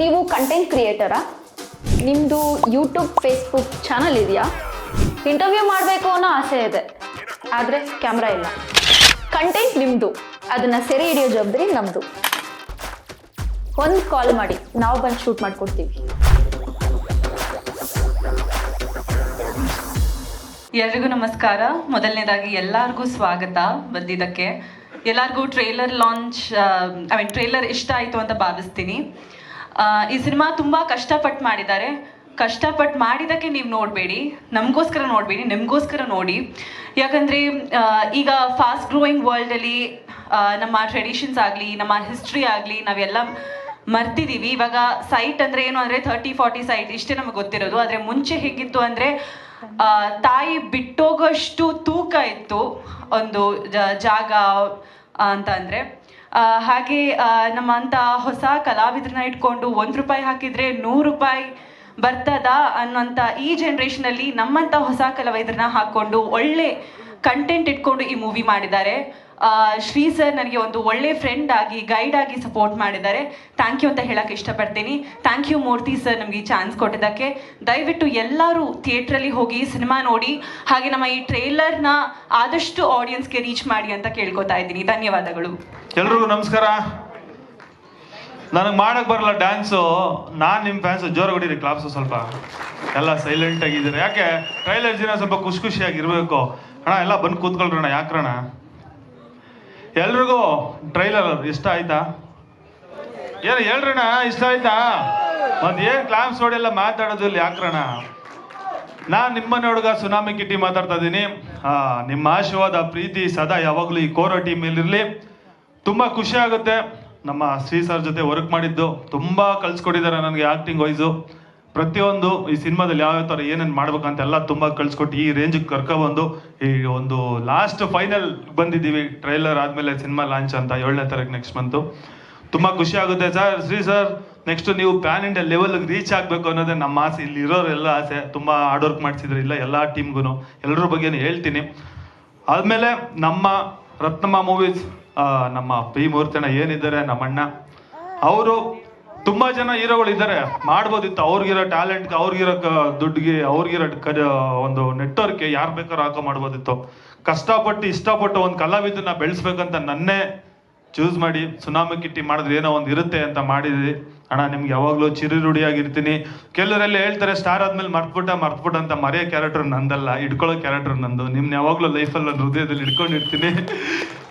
ನೀವು ಕಂಟೆಂಟ್ ಕ್ರಿಯೇಟರಾ ನಿಮ್ಮದು ಯೂಟ್ಯೂಬ್ ಫೇಸ್ಬುಕ್ ಚಾನಲ್ ಇದೆಯಾ? ಇಂಟರ್ವ್ಯೂ ಮಾಡಬೇಕು ಅನ್ನೋ ಆಸೆ ಇದೆ, ಆದರೆ ಕ್ಯಾಮ್ರಾ ಇಲ್ಲ. ಕಂಟೆಂಟ್ ನಿಮ್ಮದು ಅದನ್ನು ಸೆರೆ ಹಿಡಿಯೋ ಜವಾಬ್ದಾರಿ ನಮ್ಮದು ಒಂದು ಕಾಲ್ ಮಾಡಿ, ನಾವು ಬಂದು ಶೂಟ್ ಮಾಡಿಕೊಡ್ತೀವಿ. ಎಲ್ರಿಗೂ ನಮಸ್ಕಾರ. ಮೊದಲನೇದಾಗಿ ಎಲ್ಲರಿಗೂ ಸ್ವಾಗತ ಬಂದಿದ್ದಕ್ಕೆ. ಎಲ್ಲರಿಗೂ trailer launch I mean trailer ಇಷ್ಟ ಆಯಿತು ಅಂತ ಭಾವಿಸ್ತೀನಿ. ಈ ಸಿನಿಮಾ ತುಂಬ ಕಷ್ಟಪಟ್ಟು ಮಾಡಿದ್ದಾರೆ. ಕಷ್ಟಪಟ್ಟು ಮಾಡಿದ್ದಕ್ಕೆ ನೀವು ನೋಡಬೇಡಿ. ನಮಗೋಸ್ಕರ ನೋಡಬೇಡಿ, ನಿಮಗೋಸ್ಕರ ನೋಡಿ. ಯಾಕಂದರೆ ಈಗ ಫಾಸ್ಟ್ ಗ್ರೋಯಿಂಗ್ ವರ್ಲ್ಡಲ್ಲಿ ನಮ್ಮ ಟ್ರೆಡಿಷನ್ಸ್ ಆಗಲಿ, ನಮ್ಮ ಹಿಸ್ಟ್ರಿ ಆಗಲಿ, ನಾವೆಲ್ಲ ಮರ್ತಿದ್ದೀವಿ ಇವಾಗ ಸೈಟ್ ಅಂದರೆ ಏನು ಅಂದರೆ ಥರ್ಟಿ ಫಾರ್ಟಿ ಸೈಟ್ ಇಷ್ಟೇ ನಮಗೆ ಗೊತ್ತಿರೋದು. ಆದರೆ ಮುಂಚೆ ಹೇಗಿತ್ತು ಅಂದರೆ ತಾಯಿ ಬಿಟ್ಟೋಗೋಷ್ಟು ತೂಕ ಇತ್ತು ಒಂದು ಜಾಗ ಅಂತ ಅಂದ್ರೆ. ಹಾಗೆ ನಮ್ಮ ಅಂತ ಹೊಸ ಕಲಾವಿದ್ರನ್ನ ಇಟ್ಕೊಂಡು ಒಂದ್ ರೂಪಾಯಿ ಹಾಕಿದ್ರೆ ನೂರು ರೂಪಾಯಿ ಬರ್ತದ ಅನ್ನುವಂತ ಈ ಜನರೇಷನ್ ಅಲ್ಲಿ ನಮ್ಮಂತ ಹೊಸ ಕಲಾವಿದ್ರನ್ನ ಹಾಕೊಂಡು ಒಳ್ಳೆ ಕಂಟೆಂಟ್ ಇಟ್ಕೊಂಡು ಈ ಮೂವಿ ಮಾಡಿದ್ದಾರೆ. ಶ್ರೀ ಸರ್ ನನಗೆ ಒಂದು ಒಳ್ಳೆ ಫ್ರೆಂಡ್ ಆಗಿ ಗೈಡ್ ಆಗಿ ಸಪೋರ್ಟ್ ಮಾಡಿದ್ದಾರೆ. ಥ್ಯಾಂಕ್ ಯು ಅಂತ ಹೇಳಕ್ಕೆ ಇಷ್ಟಪಡ್ತೀನಿ. ಥ್ಯಾಂಕ್ ಯು ಮೂರ್ತಿ ಸರ್ ನಮಗೆ ಚಾನ್ಸ್ ಕೊಟ್ಟಿದ್ದಕ್ಕೆ. ದಯವಿಟ್ಟು ಎಲ್ಲರೂ ಥಿಯೇಟ್ರಲ್ಲಿ ಹೋಗಿ ಸಿನಿಮಾ ನೋಡಿ, ಹಾಗೆ ನಮ್ಮ ಈ ಟ್ರೇಲರ್ನ ಆದಷ್ಟು ಆಡಿಯನ್ಸ್ಗೆ ರೀಚ್ ಮಾಡಿ ಅಂತ ಕೇಳ್ಕೊತಾ ಇದ್ದೀನಿ. ಧನ್ಯವಾದಗಳು. ಎಲ್ರಿಗೂ ನಮಸ್ಕಾರ. ನನಗೆ ಮಾಡಕ್ ಬರಲ್ಲ ಡ್ಯಾನ್ಸು ನಾನು ನಿಮ್ಮ ಫ್ಯಾನ್ಸು ಜೋರ ಹೊಡೀರಿ ಕ್ಲಾಪ್ಸು ಸ್ವಲ್ಪ. ಎಲ್ಲ ಸೈಲೆಂಟ್ ಯಾಕೆ? ಟ್ರೈಲರ್ ಜೀನ ಸ್ವಲ್ಪ ಖುಷಿ ಖುಷಿಯಾಗಿರ್ಬೇಕು. ಅಣ್ಣ, ಎಲ್ಲ ಬಂದು ಕೂತ್ಕೊಳ್ರಣ ಯಾಕ್ರಣ ಎಲ್ರಿಗೂ ಟ್ರೈಲರ್ ಇಷ್ಟ ಆಯ್ತಾ? ಏನು ಹೇಳ್ರಣ ಇಷ್ಟ ಆಯ್ತಾ? ಒಂದು ಏನು ನೋಡಿ ಎಲ್ಲ ಮಾತಾಡೋದು ಇಲ್ಲಿ ಯಾಕ್ರಣ ನಾನು ನಿಮ್ಮನೆ ಹುಡುಗ ಸುನಾಮಿ ಕಿಟ್ಟಿ ಮಾತಾಡ್ತಾ ಇದ್ದೀನಿ ನಿಮ್ಮ ಆಶೀರ್ವಾದ, ಪ್ರೀತಿ ಸದಾ ಯಾವಾಗಲೂ ಈ ಕೋರೋ ಟೀಮ್ ಇರಲಿ ತುಂಬ ಖುಷಿ ಆಗುತ್ತೆ. ನಮ್ಮ ಶ್ರೀ ಸರ್ ಜೊತೆ ವರ್ಕ್ ಮಾಡಿದ್ದು. ತುಂಬ ಕಲ್ಸ್ಕೊಟ್ಟಿದ್ದಾರೆ ನನಗೆ ಆ್ಯಕ್ಟಿಂಗ್ ವೈಸು ಪ್ರತಿಯೊಂದು ಈ ಸಿನಿಮಾದಲ್ಲಿ ಯಾವ ಥರ ಏನೇನು ಮಾಡ್ಬೇಕಂತ ಎಲ್ಲ ತುಂಬ ಕಳ್ಸಿಕೊಟ್ಟು ಈ ರೇಂಜಿಗೆ ಕರ್ಕೊಬಂದು ಈ ಒಂದು ಲಾಸ್ಟ್ ಫೈನಲ್ ಬಂದಿದ್ದೀವಿ. ಟ್ರೈಲರ್ ಆದಮೇಲೆ ಸಿನಿಮಾ ಲಾಂಚ್ ಅಂತ ಏಳನೇ ತಾರೀಕು ನೆಕ್ಸ್ಟ್ ಮಂತು ತುಂಬ ಖುಷಿ ಆಗುತ್ತೆ ಸರ್ ಶ್ರೀ ಸರ್ ನೆಕ್ಸ್ಟ್ ನೀವು ಪ್ಯಾನ್ ಇಂಡಿಯಾ ಲೆವೆಲ್ಗೆ ರೀಚ್ ಆಗಬೇಕು ಅನ್ನೋದೇ ನಮ್ಮ ಆಸೆ. ಇಲ್ಲಿ ಇರೋರೆಲ್ಲ ಆಸೆ. ತುಂಬ ಹಾರ್ಡ್ ವರ್ಕ್ ಮಾಡಿಸಿದ್ರು ಇಲ್ಲ ಎಲ್ಲ ಟೀಮ್ಗೂ ಎಲ್ಲರ ಬಗ್ಗೆನೂ ಹೇಳ್ತೀನಿ. ಆದಮೇಲೆ ನಮ್ಮ ರತ್ನಮ್ಮ ಮೂವೀಸ್ ನಮ್ಮ ಪಿ ಮೂರ್ತಣ್ಣ ಏನಿದ್ದಾರೆ ನಮ್ಮ ಅಣ್ಣ ಅವರು ತುಂಬಾ ಜನ ಹೀರೋಗಳು ಇದ್ದಾರೆ. ಮಾಡ್ಬೋದಿತ್ತು. ಅವ್ರಿಗಿರೋ ಟ್ಯಾಲೆಂಟ್ ಅವ್ರಿಗಿರೋ ದುಡ್ಡಿಗೆ, ಅವ್ರಿಗಿರೋ ಒಂದು ನೆಟ್ವರ್ಕ್ಗೆ ಯಾರು ಬೇಕಾದ್ರೂ ಹಾಕೋ ಮಾಡ್ಬೋದಿತ್ತು. ಕಷ್ಟಪಟ್ಟು, ಇಷ್ಟಪಟ್ಟು ಒಂದು ಕಲಾವಿದನ್ನ ಬೆಳೆಸ್ಬೇಕಂತ ನನ್ನೇ ಚೂಸ್ ಮಾಡಿ, ಸುನಾಮಿ ಕಿಟ್ಟಿ ಮಾಡಿದ್ರೆ ಏನೋ ಒಂದು ಇರುತ್ತೆ ಅಂತ ಮಾಡಿದ್ವಿ. ಅಣ್ಣ, ನಿಮ್ಗೆ ಯಾವಾಗಲೂ ಚಿರಿರುಡಿಯಾಗಿರ್ತೀನಿ. ಕೆಲವರೆಲ್ಲ ಹೇಳ್ತಾರೆ ಸ್ಟಾರ್ ಆದ್ಮೇಲೆ ಮರ್ತ್ಬಿಟ್ಟ ಮರ್ತ್ಬಿಟ್ಟ ಅಂತ ಮರೆಯೋ ಕ್ಯಾರೆಕ್ಟರ್ ನಂದಲ್ಲ. ಇಟ್ಕೊಳ್ಳೋ ಕ್ಯಾರೆಕ್ಟರ್ ನಂದು. ನಿಮ್ನ ಯಾವಾಗಲೂ ಲೈಫಲ್ಲಿ ನನ್ನ ಹೃದಯದಲ್ಲಿ ಇಟ್ಕೊಂಡಿರ್ತೀನಿ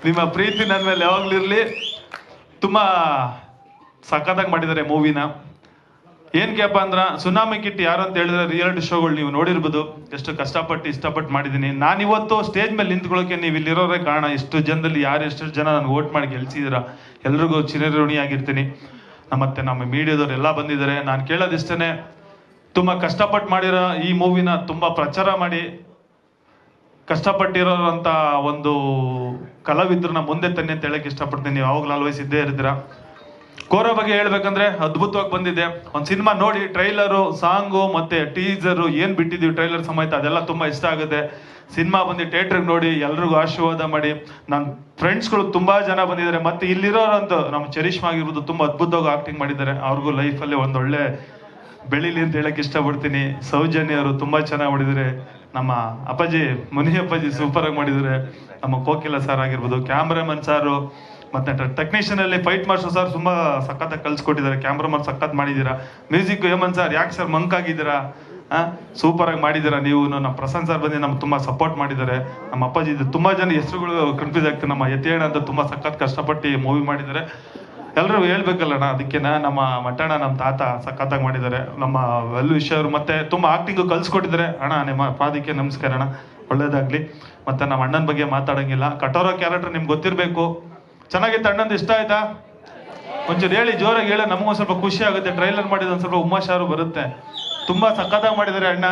ನಿಮ್ಮ ಪ್ರೀತಿ ನನ್ನ ಮೇಲೆ ಯಾವಾಗಲೂ ಇರಲಿ. ತುಂಬ ಸಖತ್ತಾಗಿ ಮಾಡಿದ್ದಾರೆ ಮೂವಿನ ಕ್ಯಾಪ ಅಂದ್ರ, ಸುನಾಮಿ ಕಿಟ್ ಯಾರು ಅಂತ ಹೇಳಿದ್ರೆ ರಿಯಾಲಿಟಿ ಶೋಗಳು ನೀವು ನೋಡಿರ್ಬೋದು. ಎಷ್ಟು ಕಷ್ಟಪಟ್ಟು ಇಷ್ಟಪಟ್ಟು ಮಾಡಿದ್ದೀನಿ ನಾನು ಇವತ್ತು ಸ್ಟೇಜ್ ಮೇಲೆ ನಿಂತ್ಕೊಳ್ಳೋಕೆ ನೀವು ಇಲ್ಲಿರೋರೇ ಕಾರಣ, ಇಷ್ಟು ಜನದಲ್ಲಿ ಯಾರು ಎಷ್ಟು ಜನ ನಾನು ವೋಟ್ ಮಾಡಿ ಗೆಲ್ಸಿದ್ದೀರಾ ಎಲ್ರಿಗೂ ಚಿರಋಣಿಯಾಗಿರ್ತೀನಿ ನಮ್ಮ ಮತ್ತೆ ನಮ್ಮ ಮೀಡಿಯಾದವ್ರು ಎಲ್ಲ ಬಂದಿದ್ದಾರೆ ನಾನು ಕೇಳೋದಿಷ್ಟೇ ತುಂಬ ಕಷ್ಟಪಟ್ಟು ಮಾಡಿರೋ ಈ ಮೂವಿನ ತುಂಬ ಪ್ರಚಾರ ಮಾಡಿ ಕಷ್ಟಪಟ್ಟಿರೋಂಥ ಒಂದು ಕಲಾವಿದ್ರನ್ನ ಮುಂದೆ ತನ್ನಿ ಅಂತ ಹೇಳಕ್ ಇಷ್ಟಪಡ್ತೀನಿ. ನೀವು ಯಾವಾಗಲೂ ಆಲ್ವೇಸ್ ಇದ್ದೇ ಇರ್ತೀರಾ? ಕೋರ ಬಗ್ಗೆ ಹೇಳ್ಬೇಕಂದ್ರೆ ಅದ್ಭುತವಾಗಿ ಬಂದಿದೆ. ಒಂದು ಸಿನಿಮಾ ನೋಡಿ, ಟ್ರೈಲರು, ಸಾಂಗು, ಮತ್ತೆ ಟೀಸರು ಏನ್ ಬಿಟ್ಟಿದೀವಿ ಟ್ರೈಲರ್ ಸಮೇತ ಅದೆಲ್ಲ ತುಂಬಾ ಇಷ್ಟ ಆಗುತ್ತೆ. ಸಿನಿಮಾ ಬಂದು ಥಿಯೇಟ್ರಿಗೆ ನೋಡಿ ಎಲ್ರಿಗೂ ಆಶೀರ್ವಾದ ಮಾಡಿ. ನನ್ನ ಫ್ರೆಂಡ್ಸ್ಗಳು ತುಂಬಾ ಜನ ಬಂದಿದ್ದಾರೆ. ಮತ್ತೆ ಇಲ್ಲಿರೋರಂತೂ ನಮ್ಮ ಚರಿಷ್ಮಾ ಆಗಿರ್ಬೋದು, ತುಂಬಾ ಅದ್ಭುತವಾಗಿ ಆಕ್ಟಿಂಗ್ ಮಾಡಿದ್ದಾರೆ. ಅವ್ರಿಗೂ ಲೈಫಲ್ಲಿ ಒಂದೊಳ್ಳೆ ಬೆಳಿಲಿ ಅಂತ ಹೇಳಕ್ ಇಷ್ಟಪಡ್ತೀನಿ. ಅವರು ತುಂಬಾ ಚೆನ್ನಾಗಿ ಮಾಡಿದ್ದಾರೆ. ನಮ್ಮ ಅಪ್ಪಾಜಿ ಮುನಿ ಅಪ್ಪಾಜಿ ಸೂಪರ್ ಆಗಿ ಮಾಡಿದ್ದಾರೆ. ನಮ್ಮ ಕೋಕಿಲ ಸರ್ ಆಗಿರ್ಬೋದು ಕ್ಯಾಮ್ರಾಮನ್ ಸಾರು ಮತ್ತೆ ಟೆಕ್ನಿಷಿಯನ್ ಅಲ್ಲಿ ಫೈಟ್ ಮಾಸ್ಟರ್ ಸರ್ ತುಂಬಾ ಸಖತ್ತಾಗಿ ಕಲ್ಸ್ಕೊಟ್ಟಿದ್ದಾರೆ ಕ್ಯಾಮ್ರಾಮನ್ ಸಖತ್ ಮಾಡಿದ್ದೀರಾ ಮ್ಯೂಸಿಕ್ ಹೇಮಂತ್ ಸರ್ ಯಾಕೆ ಸರ್ ಮಂಕ್ ಆಗಿದ್ದೀರಾ? ಸೂಪರ್ ಆಗಿ ಮಾಡಿದ್ದೀರಾ ನೀವು. ನಮ್ಮ ಪ್ರಸನ್ನ ಸರ್ ಬಂದು ನಮ್ಗೆ ತುಂಬಾ ಸಪೋರ್ಟ್ ಮಾಡಿದ್ದಾರೆ. ನಮ್ಮ ಅಪ್ಪಾಜಿ ತುಂಬಾ ಜನ ಹೆಸರುಗಳು ಕನ್ಫ್ಯೂಸ್ ಆಗ್ತದೆ. ನಮ್ಮ ಯತಿಯಣ್ಣ ಅಂತ ತುಂಬಾ ಸಖತ್ ಕಷ್ಟಪಟ್ಟು ಮೂವಿ ಮಾಡಿದ್ದಾರೆ. ಎಲ್ಲರೂ ಹೇಳ್ಬೇಕಲ್ಲಣ್ಣ ಅದಕ್ಕೆ ನಮ್ಮ ಮಟ್ಟಣ್ಣ ನಮ್ಮ ತಾತ ಸಖತ್ತಾಗಿ ಮಾಡಿದ್ದಾರೆ. ನಮ್ಮ ವೆಲ್ ವಿಷಯರು ಮತ್ತೆ ತುಂಬಾ ಆಕ್ಟಿಂಗ್ ಕಲ್ಸ್ಕೊಟ್ಟಿದ್ದಾರೆ. ಅಣ್ಣ, ನಿಮ್ಮ ಪಾದಕ್ಕೆ ನಮಸ್ಕಾರ ಅಣ್ಣ. ಒಳ್ಳೇದಾಗ್ಲಿ. ಮತ್ತೆ ನಮ್ಮ ಅಣ್ಣನ ಬಗ್ಗೆ ಮಾತಾಡಂಗಿಲ್ಲ. ಕಟೋರೋ ಕ್ಯಾರೆಕ್ಟರ್ ನಿಮ್ಗೆ ಗೊತ್ತಿರಬೇಕು. ಚೆನ್ನಾಗಿತ್ತು ಅಣ್ಣಂದು ಇಷ್ಟ ಆಯ್ತಾ? ಒಂಚೂರು ಹೇಳಿ, ಜೋರಾಗಿ ಹೇಳಿ, ನಮಗೂ ಸ್ವಲ್ಪ ಖುಷಿ ಆಗುತ್ತೆ. ಟ್ರೈಲರ್ ಮಾಡಿದ ಒಂದು ಸ್ವಲ್ಪ ಉಮಾಶಾರು ಬರುತ್ತೆ. ತುಂಬಾ ಸಖತ್ತಾಗಿ ಮಾಡಿದ್ದಾರೆ ಅಣ್ಣ.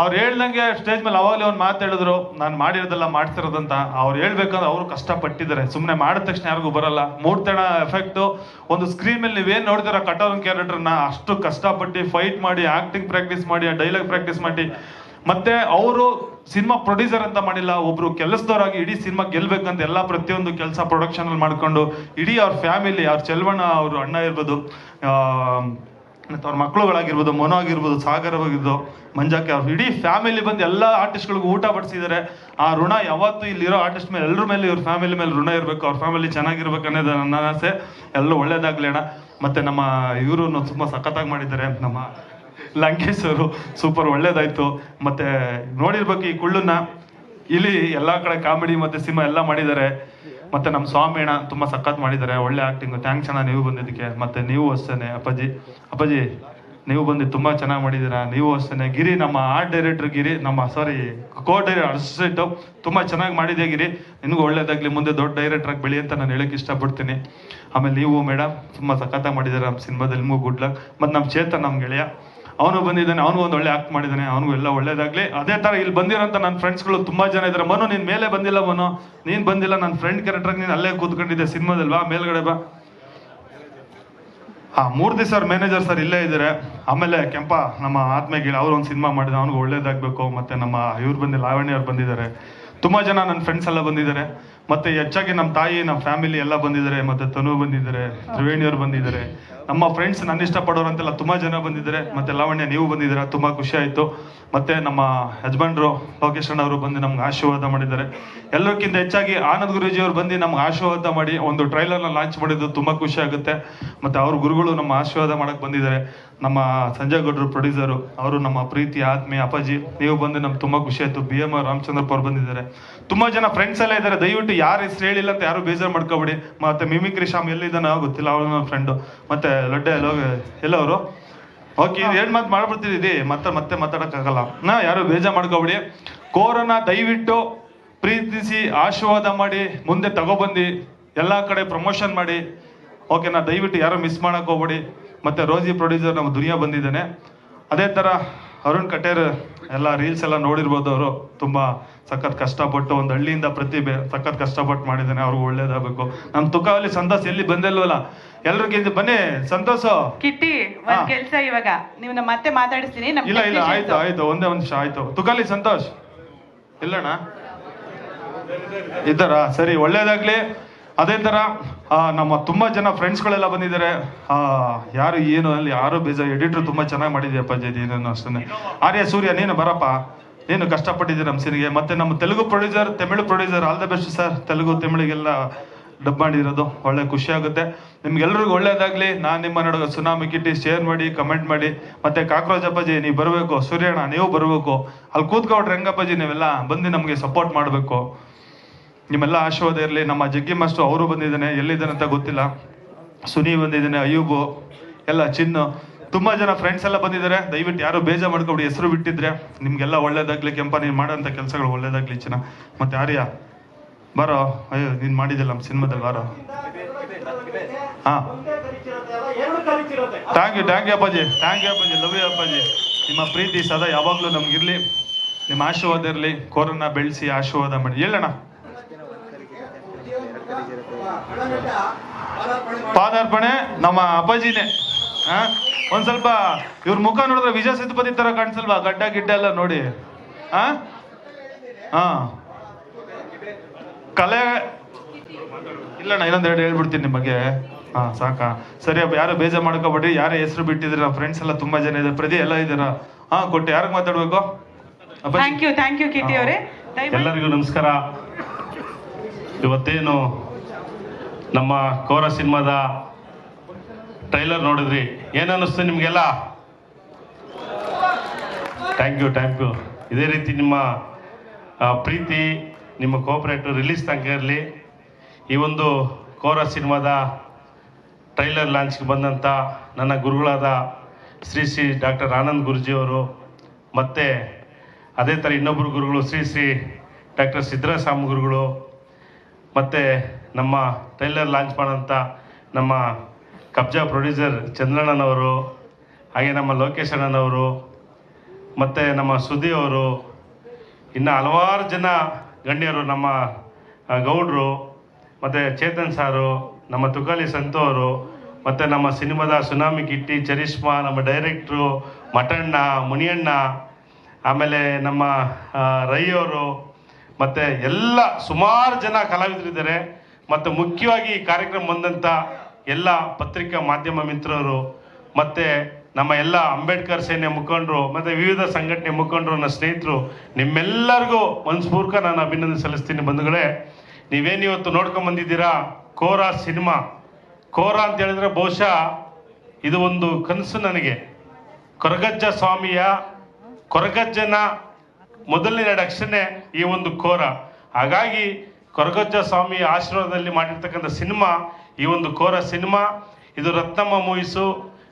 ಅವ್ರು ಹೇಳ್ದಂಗೆ ಸ್ಟೇಜ್ ಮೇಲೆ ಅವಾಗಲೇ ಒಂದು ಮಾತು ಹೇಳಿದ್ರು, ನಾನು ಮಾಡಿರೋದಲ್ಲ ಮಾಡ್ತಿರೋದಂತ. ಅವ್ರು ಹೇಳ್ಬೇಕಂದ್ರೆ ಅವರು ಕಷ್ಟಪಟ್ಟಿದ್ದಾರೆ. ಸುಮ್ಮನೆ ಮಾಡಿದ ತಕ್ಷಣ ಯಾರಿಗೂ ಬರಲ್ಲ. ಮೂರ್ತಣ ಎಫೆಕ್ಟು ಒಂದು ಸ್ಕ್ರೀನ್ ಮೇಲೆ ನೀವೇನು ನೋಡ್ತೀರ ಕಟೋರನ್ ಕ್ಯಾರೆಕ್ಟರ್ನ ಅಷ್ಟು ಕಷ್ಟಪಟ್ಟು ಫೈಟ್ ಮಾಡಿ ಆಕ್ಟಿಂಗ್ ಪ್ರಾಕ್ಟೀಸ್ ಮಾಡಿ ಡೈಲಾಗ್ ಪ್ರಾಕ್ಟೀಸ್ ಮಾಡಿ ಮತ್ತೆ ಅವರು ಸಿನಿಮಾ ಪ್ರೊಡ್ಯೂಸರ್ ಅಂತ ಮಾಡಿಲ್ಲ, ಒಬ್ರು ಕೆಲಸದವರಾಗಿ ಇಡೀ ಸಿನಿಮಾ ಗೆಲ್ಬೇಕಂತ ಎಲ್ಲ ಪ್ರತಿಯೊಂದು ಕೆಲಸ ಪ್ರೊಡಕ್ಷನ್ ಅಲ್ಲಿ ಮಾಡ್ಕೊಂಡು, ಇಡೀ ಅವ್ರ ಫ್ಯಾಮಿಲಿ ಅವ್ರ ಚೆಲ್ವಣ್ಣ, ಅವ್ರ ಅಣ್ಣ ಇರ್ಬೋದು ಮತ್ತು ಅವ್ರ ಮಕ್ಕಳುಗಳಾಗಿರ್ಬೋದು ಮನೋ ಆಗಿರ್ಬೋದು, ಸಾಗರ್ ಆಗಿದ್ದು ಮಂಜಾಕೆ ಅವ್ರ, ಇಡೀ ಫ್ಯಾಮಿಲಿ ಬಂದು ಎಲ್ಲ ಆರ್ಟಿಸ್ಟ್ಗಳಿಗೂ ಊಟ ಬಡಿಸಿದ್ದಾರೆ. ಆ ಋಣ ಯಾವತ್ತೂ ಇಲ್ಲಿರೋ ಆರ್ಟಿಸ್ಟ್ ಮೇಲೆ, ಎಲ್ಲರ ಮೇಲೆ ಇವ್ರ ಫ್ಯಾಮಿಲಿ ಮೇಲೆ ಋಣ ಇರಬೇಕು, ಅವ್ರ ಫ್ಯಾಮಿಲಿ ಚೆನ್ನಾಗಿರ್ಬೇಕು ಅನ್ನೋದು ನನ್ನ ಆಸೆ. ಎಲ್ಲ ಒಳ್ಳೇದಾಗ್ಲಿ ಅಣ್ಣ. ಮತ್ತೆ ನಮ್ಮ ಇವರು ತುಂಬಾ ಸಖತ್ತಾಗಿ ಮಾಡಿದ್ದಾರೆ ನಮ್ಮ ಲಂಕೇಶ್ ಅವರು ಸೂಪರ್ ಒಳ್ಳೇದಾಯ್ತು. ಮತ್ತೆ ನೋಡಿರ್ಬೇಕು ಈ ಕುಳ್ಳನ್ನ. ಇಲ್ಲಿ ಎಲ್ಲ ಕಡೆ ಕಾಮಿಡಿ ಮತ್ತೆ ಸಿನಿಮಾ ಎಲ್ಲ ಮಾಡಿದ್ದಾರೆ. ಮತ್ತೆ ನಮ್ಮ ಸ್ವಾಮಿ ಅಣ್ಣ ತುಂಬಾ ಸಖತ್ ಮಾಡಿದ್ದಾರೆ. ಒಳ್ಳೆ ಆಕ್ಟಿಂಗ್ ಥ್ಯಾಂಕ್ಸ್ ಅಣ್ಣ ನೀವು ಬಂದಿದ್ದಕ್ಕೆ. ಮತ್ತೆ ನೀವು ಅಷ್ಟೇನೆ ಅಪ್ಪಾಜಿ. ಅಪ್ಪಾಜಿ, ನೀವು ಬಂದು ತುಂಬಾ ಚೆನ್ನಾಗಿ ಮಾಡಿದ್ದೀರಾ. ನೀವು ಅಷ್ಟೇನೆ. ಗಿರಿ ನಮ್ಮ ಆರ್ಟ್ ಡೈರೆಕ್ಟರ್ ಗಿರಿ, ನಮ್ಮ ಸಾರಿ ಕೋ ಡೈರೆಕ್ಟರ್ ಅಸಿಸ್ಟೆಂಟ್ ತುಂಬಾ ಚೆನ್ನಾಗಿ ಮಾಡಿದೆ ಗಿರಿ. ನಿನಗೂ ಒಳ್ಳೇದಾಗ್ಲಿ. ಮುಂದೆ ದೊಡ್ಡ ಡೈರೆಕ್ಟರ್ ಆಗಿ ಬೆಳಿ ಅಂತ ನಾನು ಹೇಳಕ್ ಇಷ್ಟಪಡ್ತೀನಿ. ಆಮೇಲೆ ನೀವು ಮೇಡಮ್ ತುಂಬಾ ಸಖತ್ತಾಗಿ ಮಾಡಿದ್ದಾರೆ ನಮ್ಮ ಸಿನಿಮಾದಲ್ಲಿ. ನಿಮಗೂ ಗುಡ್ ಲಕ್ ಮತ್ತು ನಮ್ಮ ಚೇತನ್ ನಮ್ಮ ಗೆಳೆಯ. ಅವನು ಬಂದಿದ್ದಾನೆ, ಅವನು ಒಂದು ಒಳ್ಳೆ ಆಕ್ಟ್ ಮಾಡಿದ್ದಾನೆ, ಅವನಿಗೂ ಎಲ್ಲ ಒಳ್ಳೇದಾಗ್ಲಿ. ಅದೇ ತರ ಇಲ್ಲಿ ಬಂದಿರೋಂಥ ನನ್ನ ಫ್ರೆಂಡ್ಸ್ಗಳು ತುಂಬಾ ಜನ ಇದ್ದಾರೆ. ಮನು, ನೀನ್ ಮೇಲೆ ಬಂದಿಲ್ಲ ಮನು. ನೀನ್ ಬಂದಿಲ್ಲ ನನ್ನ ಫ್ರೆಂಡ್ ಕ್ಯಾರೆಕ್ಟರ್ ನೀನ್ ಅಲ್ಲೇ ಕೂತ್ಕೊಂಡಿದ್ದೆ ಸಿನಿಮಾದಲ್ಲಿ. ಬಾ, ಮೇಲ್ಗಡೆ ಬಾ. ಹಾ ಮೂರ್ ದಿವಸ ಅವ್ರ ಮ್ಯಾನೇಜರ್ ಸರ್ ಇಲ್ಲೇ ಇದ್ದಾರೆ. ಆಮೇಲೆ ಕೆಂಪ, ನಮ್ಮ ಆತ್ಮೇಗಿಳ ಅವ್ರು ಒಂದು ಸಿನಿಮಾ ಮಾಡಿದ ಅವ್ನಿಗೆ ಒಳ್ಳೇದಾಗ್ಬೇಕು. ಮತ್ತೆ ನಮ್ಮ ಇವ್ರು ಬಂದು ಲಾವಣ್ಯ ಅವ್ರು ಬಂದಿದ್ದಾರೆ. ತುಂಬಾ ಜನ ನನ್ನ ಫ್ರೆಂಡ್ಸ್ ಎಲ್ಲ ಬಂದಿದ್ದಾರೆ. ಮತ್ತೆ ಹೆಚ್ಚಾಗಿ ನಮ್ಮ ತಾಯಿ ನಮ್ಮ ಫ್ಯಾಮಿಲಿ ಎಲ್ಲ ಬಂದಿದ್ದಾರೆ, ಮತ್ತೆ ತನು ಬಂದಿದ್ದಾರೆ, ತ್ರಿವೇಣಿಯವರು ಬಂದಿದ್ದಾರೆ. ನಮ್ಮ ಫ್ರೆಂಡ್ಸ್ ನನ್ನ ಇಷ್ಟಪಡೋರಂತೆಲ್ಲ ತುಂಬಾ ಜನ ಬಂದಿದ್ದಾರೆ. ಮತ್ತೆ ಲಾವಣ್ಯ, ನೀವು ಬಂದಿದ್ದೀರಾ? ತುಂಬಾ ಖುಷಿ ಆಯ್ತು. ಮತ್ತೆ ನಮ್ಮ ಯಜಮಾನ್ರು ಲೋಕೇಶ್ ಅವರು ಬಂದು ನಮ್ಗೆ ಆಶೀರ್ವಾದ ಮಾಡಿದ್ದಾರೆ. ಎಲ್ಲಕ್ಕಿಂತ ಹೆಚ್ಚಾಗಿ ಆನಂದ್ ಗುರೂಜಿ ಅವರು ಬಂದು ನಮ್ಗೆ ಆಶೀರ್ವಾದ ಮಾಡಿ ಒಂದು ಟ್ರೈಲರ್ನ ಲಾಂಚ್ ಮಾಡಿದ್ದು ತುಂಬಾ ಖುಷಿ ಆಗುತ್ತೆ. ಮತ್ತೆ ಅವ್ರ ಗುರುಗಳು ನಮ್ಮ ಆಶೀರ್ವಾದ ಮಾಡಕ್ ಬಂದಿದ್ದಾರೆ. ನಮ್ಮ ಸಂಜಯ್ ಗೌಡ್ರು ಪ್ರೊಡ್ಯೂಸರು ಅವರು ನಮ್ಮ ಪ್ರೀತಿ, ಆತ್ಮೀಯ, ಅಪ್ಪಾಜಿ, ನೀವು ಬಂದು ನಮ್ಗೆ ತುಂಬಾ ಖುಷಿ ಆಯ್ತು. ಬಿ ಎಂ ರಾಮಚಂದ್ರಪ್ಪ ಅವ್ರು ಬಂದಿದ್ದಾರೆ. ತುಂಬಾ ಜನ ಫ್ರೆಂಡ್ಸ್ ಎಲ್ಲ ಇದ್ದಾರೆ. ದಯವಿಟ್ಟು ಯಾರು ಹೆಸರು ಹೇಳಿಲ್ಲ ಅಂತ ಯಾರು ಬೇಜಾರು ಮಾಡ್ಕೋಬೇಡಿ. ಮತ್ತೆ ಮಿಮಿಕ್ರಿ ಶಾಮ್ ಎಲ್ಲಿದ್ದಾನೆ ಗೊತ್ತಿಲ್ಲ, ಅವಳು ನನ್ನ ಫ್ರೆಂಡು ಮತ್ತೆ ಲಡ್ಡೆ ಎಲ್ಲ ಎಲ್ಲವರು? ಓಕೆ ಎರಡು ಮಾತು ಮಾಡ್ಬಿಡ್ತಿದ್ದೀವಿ ಮತ್ತೆ ಮತ್ತೆ ಮಾತಾಡೋಕ್ಕಾಗಲ್ಲ. ನಾ ಯಾರು ಬೇಜಾರು ಮಾಡ್ಕೋಬೇಡಿ. ಕೋರೋನಾ ದಯವಿಟ್ಟು ಪ್ರೀತಿಸಿ, ಆಶೀರ್ವಾದ ಮಾಡಿ, ಮುಂದೆ ತಗೊಬಂದು, ಎಲ್ಲ ಕಡೆ ಪ್ರಮೋಷನ್ ಮಾಡಿ. ಓಕೆನಾ ದಯವಿಟ್ಟು ಯಾರು ಮಿಸ್ ಮಾಡಕ್ ಹೋಗ್ಬೇಡಿ. ಮತ್ತೆ ರೋಜಿ ಪ್ರೊಡ್ಯೂಸರ್ ನಮ್ಮ ದುನಿಯಾ ಬಂದಿದ್ದಾನೆ. ಅದೇ ತರ ಅರುಣ್ ಕಟೇರ್ ಎಲ್ಲ ರೀಲ್ಸ್ ಎಲ್ಲ ನೋಡಿರ್ಬೋದು ಅವರು. ತುಂಬಾ ಸಖತ್ ಕಷ್ಟಪಟ್ಟು ಒಂದು ಹಳ್ಳಿಯಿಂದ ಪ್ರತಿ ಸಖತ್ ಕಷ್ಟಪಟ್ಟು ಮಾಡಿದ್ದಾನೆ. ಅವ್ರಿಗೆ ಒಳ್ಳೇದಾಗಬೇಕು. ನಮ್ಮ ತುಕಾವಲ್ಲಿ ಸಂತೋಷ ಎಲ್ಲಿ ಬಂದಿಲ್ವಲ್ಲ? ಎಲ್ರಿಗಿಂತ ಬನ್ನಿ. ಸಂತೋಷ. ಕಿಟ್ಟಿ. ಒಂದ್ ಕೆಲ್ಸ ಇವಾಗ. ನೀವು ಮತ್ತೆ ಮಾತಾಡಿಸ್ತೀನಿ. ನಮ್ ಇಲ್ಲ ಇಲ್ಲ ಆಯ್ತು ಆಯ್ತು. ಒಂದೇ ಒಂದ್ ನಿಮಿಷ ಆಯ್ತು. ತುಕಾಲಿ ಸಂತೋಷ್. ಇಲ್ಲಣ್ಣ? ಇದ್ದಾರಾ? ಸರಿ ಒಳ್ಳೇದಾಗ್ಲಿ. ಅದೇ ತರ ನಮ್ಮ ತುಂಬಾ ಜನ ಫ್ರೆಂಡ್ಸ್ಗಳೆಲ್ಲ ಬಂದಿದ್ದಾರೆ. ಯಾರು ಏನು ಅಲ್ಲಿ, ಯಾರು ಬೇಜ ಎಡಿಟರ್ ತುಂಬಾ ಚೆನ್ನಾಗಿ ಮಾಡಿದೆಯಪ್ಪ ಜಯದಿ ನೀನು ಅಷ್ಟೇ ಆರ್ಯ, ಸೂರ್ಯ, ನೀನು ಬರಪ್ಪ. ನೀನು ಕಷ್ಟಪಟ್ಟಿದ್ದೆ ನಮ್ಮ ಸಿನಿಗೆ ಮತ್ತೆ ನಮ್ಮ Telugu producer Tamil producer all the best sir Telugu, ತಮಿಳಿಗೆಲ್ಲ dub ಮಾಡಿರೋದು. ಒಳ್ಳೆ ಖುಷಿ ಆಗುತ್ತೆ. ನಿಮ್ಗೆಲ್ರಿಗೂ ಒಳ್ಳೇದಾಗ್ಲಿ. ನಾನು ನಿಮ್ಮ ನಡುವೆ ಸುನಾಮಿ ಕಿಟ್ಟಿ ಶೇರ್ ಮಾಡಿ ಕಮೆಂಟ್ ಮಾಡಿ. ಮತ್ತೆ ಕಾಕ್ರೋಜ್ ಅಪ್ಪಾಜಿ, ನೀವು ಬರಬೇಕು. ಸೂರ್ಯಣ್ಣ, ನೀವು ಬರಬೇಕು. ಅಲ್ಲಿ ಕೂತ್ಕೊಂಡ್ರೆ ಹೆಂಗಪ್ಪಾಜಿ, ನೀವೆಲ್ಲ ಬಂದು ನಮಗೆ ಸಪೋರ್ಟ್ ಮಾಡಬೇಕು. ನಿಮ್ಮೆಲ್ಲ ಆಶೀರ್ವಾದ ಇರಲಿ. ನಮ್ಮ ಜಗ್ಗಿ ಮಾಸ್ಟರ್ ಅವರು ಬಂದಿದ್ದಾನೆ. ಎಲ್ಲಿದ್ದಾನೆ ಅಂತ ಗೊತ್ತಿಲ್ಲ. ಸುನಿ ಬಂದಿದ್ದಾನೆ, ಅಯ್ಯೂಬು, ಎಲ್ಲ ಚಿನ್ನು. ತುಂಬಾ ಜನ ಫ್ರೆಂಡ್ಸ್ ಎಲ್ಲ ಬಂದಿದ್ದಾರೆ. ದಯವಿಟ್ಟು ಯಾರು ಬೇಜಾರು ಮಾಡ್ಕೊಬಿಡಿ. ಹೆಸರು ಬಿಟ್ಟಿದ್ರೆ ನಿಮ್ಗೆಲ್ಲ ಒಳ್ಳೇದಾಗ್ಲಿ. ನೀನು ಮಾಡೋಂಥ ಕೆಲಸಗಳು ಒಳ್ಳೇದಾಗ್ಲಿ ಚಿನ್ನ. ಮತ್ತೆ ಆರ್ಯ, ಬಾರೋ. ಅಯ್ಯೋ, ನೀನು ಮಾಡಿದ್ದಿಲ್ಲ ನಮ್ಮ ಸಿನಿಮಾದಲ್ಲಿ, ಬಾರೋ. ಹಾಂ. Thank you thank you Appaji. Thank you Appaji. Love you Appaji. ನಿಮ್ಮ ಪ್ರೀತಿ ಸದಾ ಯಾವಾಗಲೂ ನಮ್ಗಿರ್ಲಿ. ನಿಮ್ಮ ಆಶೀರ್ವಾದ ಇರಲಿ. ಕೋರನ್ನ ಬೆಳೆಸಿ ಆಶೀರ್ವಾದ ಮಾಡಿ. ಹೇಳಣ್ಣ. ಪಾದಾರ್ಪಣೆ ನಮ್ಮ ಅಪ್ಪಾಜಿನೇ. ಆ? ಒಂದ್ ಸ್ವಲ್ಪ ಇವ್ರ ಮುಖ ನೋಡಿದ್ರೆ ವಿಜಯ ಸೇತುಪತಿ ತರ ಕಾಣಿಸಲ್ವಾ? ಗಡ್ಡ ಗಿಡ್ಡ ಎಲ್ಲ ನೋಡಿ. ಆ? ಹಾ ಕಲೆ ಇಲ್ಲಣ್ಣ ಇನ್ನೊಂದ್ ಎರಡು ಹೇಳ್ಬಿಡ್ತೀನಿ ನಿಮಗೆ. ಹಾ ಸಾಕಾ. ಸರಿ ಅಪ್ಪ ಯಾರು ಬೇಜಾರು ಮಾಡ್ಕೋಬೇಡಿ ಯಾರೇ ಹೆಸರು ಬಿಟ್ಟಿದ್ರ ಫ್ರೆಂಡ್ಸ್ ಎಲ್ಲ ತುಂಬಾ ಜನ ಇದ್ದಾರೆ. ಪ್ರತಿ ಎಲ್ಲ ಇದ್ದಾರಾ? ಹಾ ಕೊಟ್ಟು ಯಾರಿಗೆ ಮಾತಾಡ್ಬೇಕು? Thank you thank you Kitty ಅವರೇ. ಎಲ್ಲರಿಗೂ ನಮಸ್ಕಾರ. ಇವತ್ತೇನು ನಮ್ಮ ಕೋರ ಸಿನಿಮಾದ ಟ್ರೈಲರ್ ನೋಡಿದ್ರಿ ಏನನ್ನಿಸ್ತು ನಿಮಗೆಲ್ಲ? ಥ್ಯಾಂಕ್ ಯು ಥ್ಯಾಂಕ್ ಯು ಇದೇ ರೀತಿ ನಿಮ್ಮ ಪ್ರೀತಿ, ನಿಮ್ಮ ಕೋಆಪರೇಟಿವ್ ರಿಲೀಸ್ ತನಕ ಇರಲಿ. ಈ ಒಂದು ಕೋರ ಸಿನಿಮಾದ ಟ್ರೈಲರ್ ಲಾಂಚ್ಗೆ ಬಂದಂಥ ನನ್ನ ಗುರುಗಳಾದ ಶ್ರೀ ಶ್ರೀ ಡಾಕ್ಟರ್ ಆನಂದ್ ಗುರುಜಿಯವರು ಮತ್ತು ಅದೇ ಥರ ಇನ್ನೊಬ್ಬರು ಗುರುಗಳು ಶ್ರೀ ಶ್ರೀ ಡಾಕ್ಟರ್ ಸಿದ್ದರಾಮ ಗುರುಗಳು, ಮತ್ತು ನಮ್ಮ ಟ್ರೈಲರ್ ಲಾಂಚ್ ಮಾಡೋಂಥ ನಮ್ಮ ಕಬ್ಜಾ ಪ್ರೊಡ್ಯೂಸರ್ ಚಂದ್ರಣ್ಣನವರು, ಹಾಗೆ ನಮ್ಮ ಲೋಕೇಶ್ ಅಣ್ಣನವರು, ಮತ್ತು ನಮ್ಮ ಸುದ್ದಿ ಅವರು, ಇನ್ನು ಹಲವಾರು ಜನ ಗಣ್ಯರು, ನಮ್ಮ ಗೌಡರು, ಮತ್ತು ಚೇತನ್ ಸಾರು, ನಮ್ಮ ತುಕಾಲಿ ಸಂತು ಅವರು, ಮತ್ತು ನಮ್ಮ ಸಿನಿಮಾದ ಸುನಾಮಿ ಕಿಟ್ಟಿ, ಚರಿಷ್ಮಾ, ನಮ್ಮ ಡೈರೆಕ್ಟ್ರು ಮಟಣ್ಣ ಮುನಿಯಣ್ಣ, ಆಮೇಲೆ ನಮ್ಮ ರೈಯವರು ಮತ್ತು ಎಲ್ಲ ಸುಮಾರು ಜನ ಕಲಾವಿದರಿದ್ದಾರೆ. ಮತ್ತು ಮುಖ್ಯವಾಗಿ ಈ ಕಾರ್ಯಕ್ರಮ ಬಂದಂಥ ಎಲ್ಲ ಪತ್ರಿಕಾ ಮಾಧ್ಯಮ ಮಿತ್ರರು ಮತ್ತು ನಮ್ಮ ಎಲ್ಲ ಅಂಬೇಡ್ಕರ್ ಸೇನೆ ಮುಖಂಡರು ಮತ್ತು ವಿವಿಧ ಸಂಘಟನೆ ಮುಖಂಡರು, ನನ್ನ ಸ್ನೇಹಿತರು, ನಿಮ್ಮೆಲ್ಲರಿಗೂ ಮನಸ್ಪೂರ್ವಕ ನಾನು ಅಭಿನಂದನೆ ಸಲ್ಲಿಸ್ತೀನಿ ಬಂಧುಗಳೇ. ನೀವೇನು ಇವತ್ತು ನೋಡ್ಕೊಂಬಂದಿದ್ದೀರಾ ಕೋರಾ ಸಿನಿಮಾ. ಕೋರಾ ಅಂತ ಹೇಳಿದ್ರೆ ಬಹುಶಃ ಇದು ಒಂದು ಕನಸು ನನಗೆ. ಕೊರಗಜ್ಜ ಸ್ವಾಮಿಯ, ಕೊರಗಜ್ಜನ ಮೊದಲನೇ ಎರಡು ಅಕ್ಷರನೇ ಈ ಒಂದು ಕೋರ. ಹಾಗಾಗಿ ಕೊರಗಜ್ಜ ಸ್ವಾಮಿ ಆಶೀರ್ವಾದದಲ್ಲಿ ಮಾಡಿರ್ತಕ್ಕಂಥ ಸಿನಿಮಾ, ಈ ಒಂದು ಕೋರ ಸಿನಿಮಾ, ಇದು ರತ್ನಮ್ಮ ಮೂವೀಸು.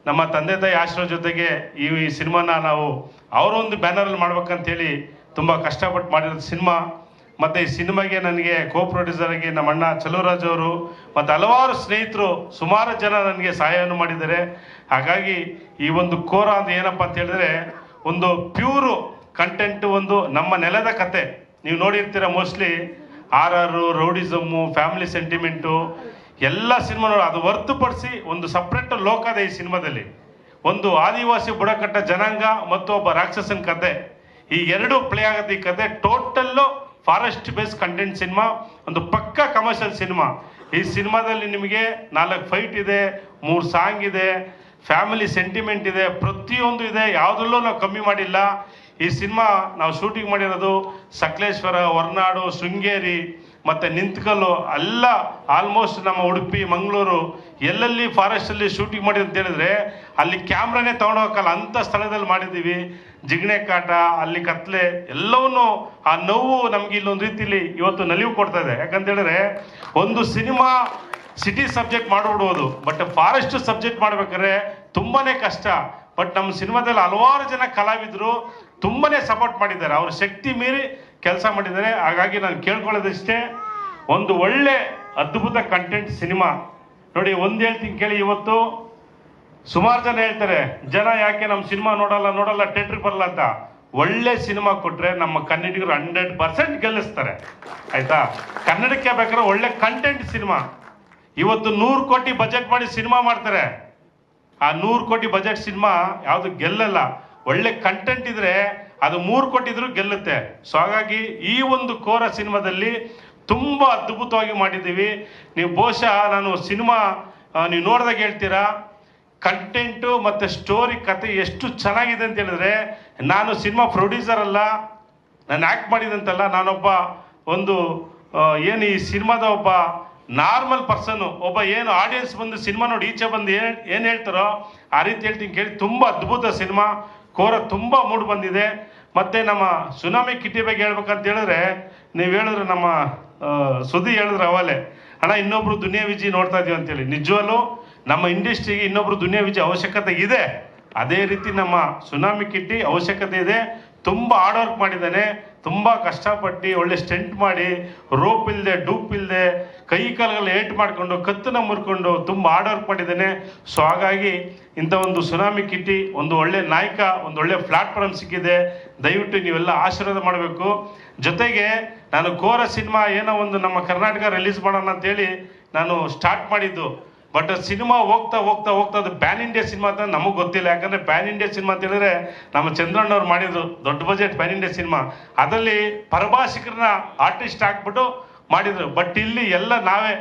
ನಮ್ಮ ತಂದೆ ತಾಯಿ ಆಶೀರ್ವಾದ ಜೊತೆಗೆ ಈ ಈ ಸಿನಿಮಾನ ನಾವು ಅವರ ಒಂದು ಬ್ಯಾನರಲ್ಲಿ ಮಾಡ್ಬೇಕಂತೇಳಿ ತುಂಬ ಕಷ್ಟಪಟ್ಟು ಮಾಡಿರೋ ಸಿನಿಮಾ. ಮತ್ತು ಈ ಸಿನಿಮಾಗೆ ನನಗೆ ಕೋ ಪ್ರೊಡ್ಯೂಸರ್ ಆಗಿ ನಮ್ಮ ಅಣ್ಣ ಚಲುವರಾಜ್ ಅವರು ಮತ್ತು ಹಲವಾರು ಸ್ನೇಹಿತರು, ಸುಮಾರು ಜನ ನನಗೆ ಸಹಾಯವನ್ನು ಮಾಡಿದ್ದಾರೆ. ಹಾಗಾಗಿ ಈ ಒಂದು ಕೋರ ಅಂತ ಏನಪ್ಪ ಅಂತ ಹೇಳಿದ್ರೆ, ಒಂದು ಪ್ಯೂರು ಕಂಟೆಂಟ್ ಒಂದು ನಮ್ಮ ನೆಲದ ಕತೆ. ನೀವು ನೋಡಿರ್ತೀರ ಮೋಸ್ಟ್ಲಿ ಆರ್ ಆರು ರೌಡಿಸಮ್ಮು ಫ್ಯಾಮಿಲಿ ಸೆಂಟಿಮೆಂಟು ಎಲ್ಲ ಸಿನಿಮಾ ಅದು ಹೊರತುಪಡಿಸಿ ಒಂದು ಸಪ್ರೇಟ್ ಲೋಕ ಈ ಸಿನಿಮಾದಲ್ಲಿ. ಒಂದು ಆದಿವಾಸಿ ಬುಡಕಟ್ಟ ಜನಾಂಗ ಮತ್ತು ಒಬ್ಬ ರಾಕ್ಷಸನ ಕತೆ. ಈ ಎರಡು ಪ್ಲೇ ಆಗುತ್ತೆ ಈ ಕತೆ total forest base content cinema, ಒಂದು ಪಕ್ಕ ಕಮರ್ಷಿಯಲ್ ಸಿನಿಮಾ. ಈ ಸಿನಿಮಾದಲ್ಲಿ ನಿಮಗೆ ನಾಲ್ಕು ಫೈಟ್ ಇದೆ, ಮೂರು ಸಾಂಗ್ ಇದೆ, ಫ್ಯಾಮಿಲಿ ಸೆಂಟಿಮೆಂಟ್ ಇದೆ, ಪ್ರತಿಯೊಂದು ಇದೆ ಯಾವುದಲ್ಲೂ ನಾವು ಕಮ್ಮಿ ಮಾಡಿಲ್ಲ. ಈ ಸಿನಿಮಾ ನಾವು ಶೂಟಿಂಗ್ ಮಾಡಿರೋದು ಸಕಲೇಶ್ವರ, ಹೊರನಾಡು, ಶೃಂಗೇರಿ ಮತ್ತು ನಿಂತ್ಕಲ್ಲು, ಎಲ್ಲ ಆಲ್ಮೋಸ್ಟ್ ನಮ್ಮ ಉಡುಪಿ, ಮಂಗಳೂರು, ಎಲ್ಲೆಲ್ಲಿ ಫಾರೆಸ್ಟಲ್ಲಿ ಶೂಟಿಂಗ್ ಮಾಡಿದ್ರು ಅಂತ ಹೇಳಿದ್ರೆ ಅಲ್ಲಿ ಕ್ಯಾಮ್ರಾನೇ ತೊಗೊಂಡೋಗಲ್ಲ ಅಂಥ ಸ್ಥಳದಲ್ಲಿ ಮಾಡಿದ್ದೀವಿ. ಜಿಗಣೆ ಕಾಟ, ಅಲ್ಲಿ ಕತ್ಲೆ, ಎಲ್ಲವನ್ನೂ ಆ ನೋವು ನಮಗೆ ಇಲ್ಲೊಂದು ರೀತಿಯಲ್ಲಿ ಇವತ್ತು ನಲಿವು ಕೊಡ್ತಾ ಇದೆ. ಯಾಕಂತ ಹೇಳಿದ್ರೆ ಒಂದು ಸಿನಿಮಾ ಸಿಟಿ ಸಬ್ಜೆಕ್ಟ್ ಮಾಡಿಬಿಡ್ಬೋದು. ಬಟ್ ಫಾರೆಸ್ಟ್ ಸಬ್ಜೆಕ್ಟ್ ಮಾಡ್ಬೇಕಾದ್ರೆ ತುಂಬಾನೇ ಕಷ್ಟ. ಬಟ್ ನಮ್ಮ ಸಿನಿಮಾದಲ್ಲಿ ಹಲವಾರು ಜನ ಕಲಾವಿದರು ತುಂಬಾನೇ ಸಪೋರ್ಟ್ ಮಾಡಿದ್ದಾರೆ. ಅವ್ರ ಶಕ್ತಿ ಮೀರಿ ಕೆಲಸ ಮಾಡಿದ್ದಾರೆ. ಹಾಗಾಗಿ ನಾನು ಕೇಳ್ಕೊಳ್ಳೋದಷ್ಟೇ, ಒಂದು ಒಳ್ಳೆ ಅದ್ಭುತ ಕಂಟೆಂಟ್ ಸಿನಿಮಾ. ನೋಡಿ, ಒಂದು ಹೇಳ್ತೀನಿ ಕೇಳಿ ಇವತ್ತು. ಸುಮಾರು ಜನ ಹೇಳ್ತಾರೆ, ಜನ ಯಾಕೆ ನಮ್ಮ ಸಿನಿಮಾ ನೋಡಲ್ಲ ನೋಡಲ್ಲ ಥಿಯೇಟ್ರಿಗೆ ಬರಲ್ಲ ಅಂತ. ಒಳ್ಳೆ ಸಿನಿಮಾ ಕೊಟ್ಟರೆ ನಮ್ಮ ಕನ್ನಡಿಗರು ಹಂಡ್ರೆಡ್ ಪರ್ಸೆಂಟ್ ಗೆಲ್ಲಿಸ್ತಾರೆ. ಆಯಿತಾ? ಕನ್ನಡಕ್ಕೆ ಬೇಕಾದ್ರೆ ಒಳ್ಳೆ ಕಂಟೆಂಟ್ ಸಿನಿಮಾ. ಇವತ್ತು ನೂರು ಕೋಟಿ ಬಜೆಟ್ ಮಾಡಿ ಸಿನಿಮಾ ಮಾಡ್ತಾರೆ. ಆ ನೂರು ಕೋಟಿ ಬಜೆಟ್ ಸಿನಿಮಾ ಯಾವುದು ಗೆಲ್ಲಲ್ಲ. ಒಳ್ಳೆ ಕಂಟೆಂಟ್ ಇದ್ರೆ ಅದು ಮೂರು ಕೋಟಿ ಇದ್ರೂ ಗೆಲ್ಲುತ್ತೆ. ಸೊ ಹಾಗಾಗಿ ಈ ಒಂದು ಕೋರ ಸಿನಿಮಾದಲ್ಲಿ ತುಂಬ ಅದ್ಭುತವಾಗಿ ಮಾಡಿದ್ದೀವಿ. ನೀವು ಬಹುಶಃ ನಾನು ಸಿನಿಮಾ ನೀವು ನೋಡಿದಾಗ ಹೇಳ್ತೀರಾ ಕಂಟೆಂಟು ಮತ್ತು ಸ್ಟೋರಿ ಕತೆ ಎಷ್ಟು ಚೆನ್ನಾಗಿದೆ ಅಂತ ಹೇಳಿದ್ರೆ, ನಾನು ಸಿನಿಮಾ ಪ್ರೊಡ್ಯೂಸರ್ ಅಲ್ಲ, ನಾನು ಆ್ಯಕ್ಟ್ ಮಾಡಿದಂತಲ್ಲ, ನಾನೊಬ್ಬ ಒಂದು ಏನು ಈ ಸಿನಿಮಾದ ಒಬ್ಬ ನಾರ್ಮಲ್ ಪರ್ಸನ್ನು ಒಬ್ಬ ಏನು ಆಡಿಯನ್ಸ್ ಬಂದು ಸಿನಿಮಾ ನೋಡಿ, ಈಚೆ ಬಂದು ಏನು ಏನು ಹೇಳ್ತಾರೋ ಆ ರೀತಿ ಹೇಳ್ತೀನಿ ಕೇಳಿ. ತುಂಬ ಅದ್ಭುತ ಸಿನಿಮಾ. ಕೋರ ತುಂಬ ಮೂಡ್ ಬಂದಿದೆ. ಮತ್ತು ನಮ್ಮ ಸುನಾಮಿ ಕಿಟ್ಟಿ ಬಗ್ಗೆ ಹೇಳ್ಬೇಕಂತ ಹೇಳಿದ್ರೆ, ನೀವು ಹೇಳಿದ್ರೆ ನಮ್ಮ ಸುದ್ದಿ ಹೇಳಿದ್ರೆ ಅವಲೇ. ಅಣ್ಣ, ಇನ್ನೊಬ್ರು ದುನಿಯಾ ವಿಜಿ ನೋಡ್ತಾ ಇದೀವಿ ಅಂತೇಳಿ ನಿಜವಲ್ಲೂ ನಮ್ಮ ಇಂಡಸ್ಟ್ರಿಗೆ ಇನ್ನೊಬ್ರು ದುನಿಯಾ ವಿಜಿ ಅವಶ್ಯಕತೆ ಇದೆ. ಅದೇ ರೀತಿ ನಮ್ಮ ಸುನಾಮಿ ಕಿಟ್ಟಿ ಅವಶ್ಯಕತೆ ಇದೆ. ತುಂಬ ಹಾರ್ಡ್ ವರ್ಕ್ ಮಾಡಿದ್ದಾನೆ. ತುಂಬ ಕಷ್ಟಪಟ್ಟು ಒಳ್ಳೆ ಸ್ಟೆಂಟ್ ಮಾಡಿ ರೋಪ್ ಇಲ್ಲದೆ ಡೂಪ್ ಇಲ್ಲದೆ ಕೈ ಕಾಲುಗಳು ಏಟ್ ಮಾಡಿಕೊಂಡು, ಕತ್ತನ್ನ ಮುರ್ಕೊಂಡು ತುಂಬ ಆರ್ಡರ್ ಮಾಡಿದ್ದೇನೆ. ಸೊ ಹಾಗಾಗಿ ಇಂಥ ಒಂದು ಸುನಾಮಿ ಕಿಟ್ಟಿ, ಒಂದು ಒಳ್ಳೆ ನಾಯಕ, ಒಂದು ಒಳ್ಳೆ ಪ್ಲಾಟ್ಫಾರ್ಮ್ ಸಿಕ್ಕಿದೆ. ದಯವಿಟ್ಟು ನೀವೆಲ್ಲ ಆಶೀರ್ವಾದ ಮಾಡಬೇಕು. ಜೊತೆಗೆ ನಾನು ಕೋರ ಸಿನಿಮಾ ಏನೋ ಒಂದು ನಮ್ಮ ಕರ್ನಾಟಕ ರಿಲೀಸ್ ಮಾಡೋಣ ಅಂತೇಳಿ ನಾನು ಸ್ಟಾರ್ಟ್ ಮಾಡಿದ್ದು. ಬಟ್ ಸಿನಿಮಾ ಹೋಗ್ತಾ ಹೋಗ್ತಾ ಹೋಗ್ತಾ ಅದು ಪ್ಯಾನ್ ಇಂಡಿಯಾ ಸಿನಿಮಾ ಅಂತ ನಮಗೆ ಗೊತ್ತಿಲ್ಲ. ಯಾಕಂದರೆ ಪ್ಯಾನ್ ಇಂಡಿಯಾ ಸಿನಿಮಾ ಅಂತ ಹೇಳಿದ್ರೆ ನಮ್ಮ ಚಂದ್ರಣ್ಣವ್ರು ಮಾಡಿದ್ರು. ದೊಡ್ಡ ಬಜೆಟ್ ಪ್ಯಾನ್ ಇಂಡಿಯಾ ಸಿನಿಮಾ. ಅದರಲ್ಲಿ ಪರಭಾಷಿಕರನ್ನ ಆರ್ಟಿಸ್ಟ್ ಹಾಕ್ಬಿಟ್ಟು ಮಾಡಿದ್ರು. ಬಟ್ ಇಲ್ಲಿ ಎಲ್ಲ ನಾವೇ,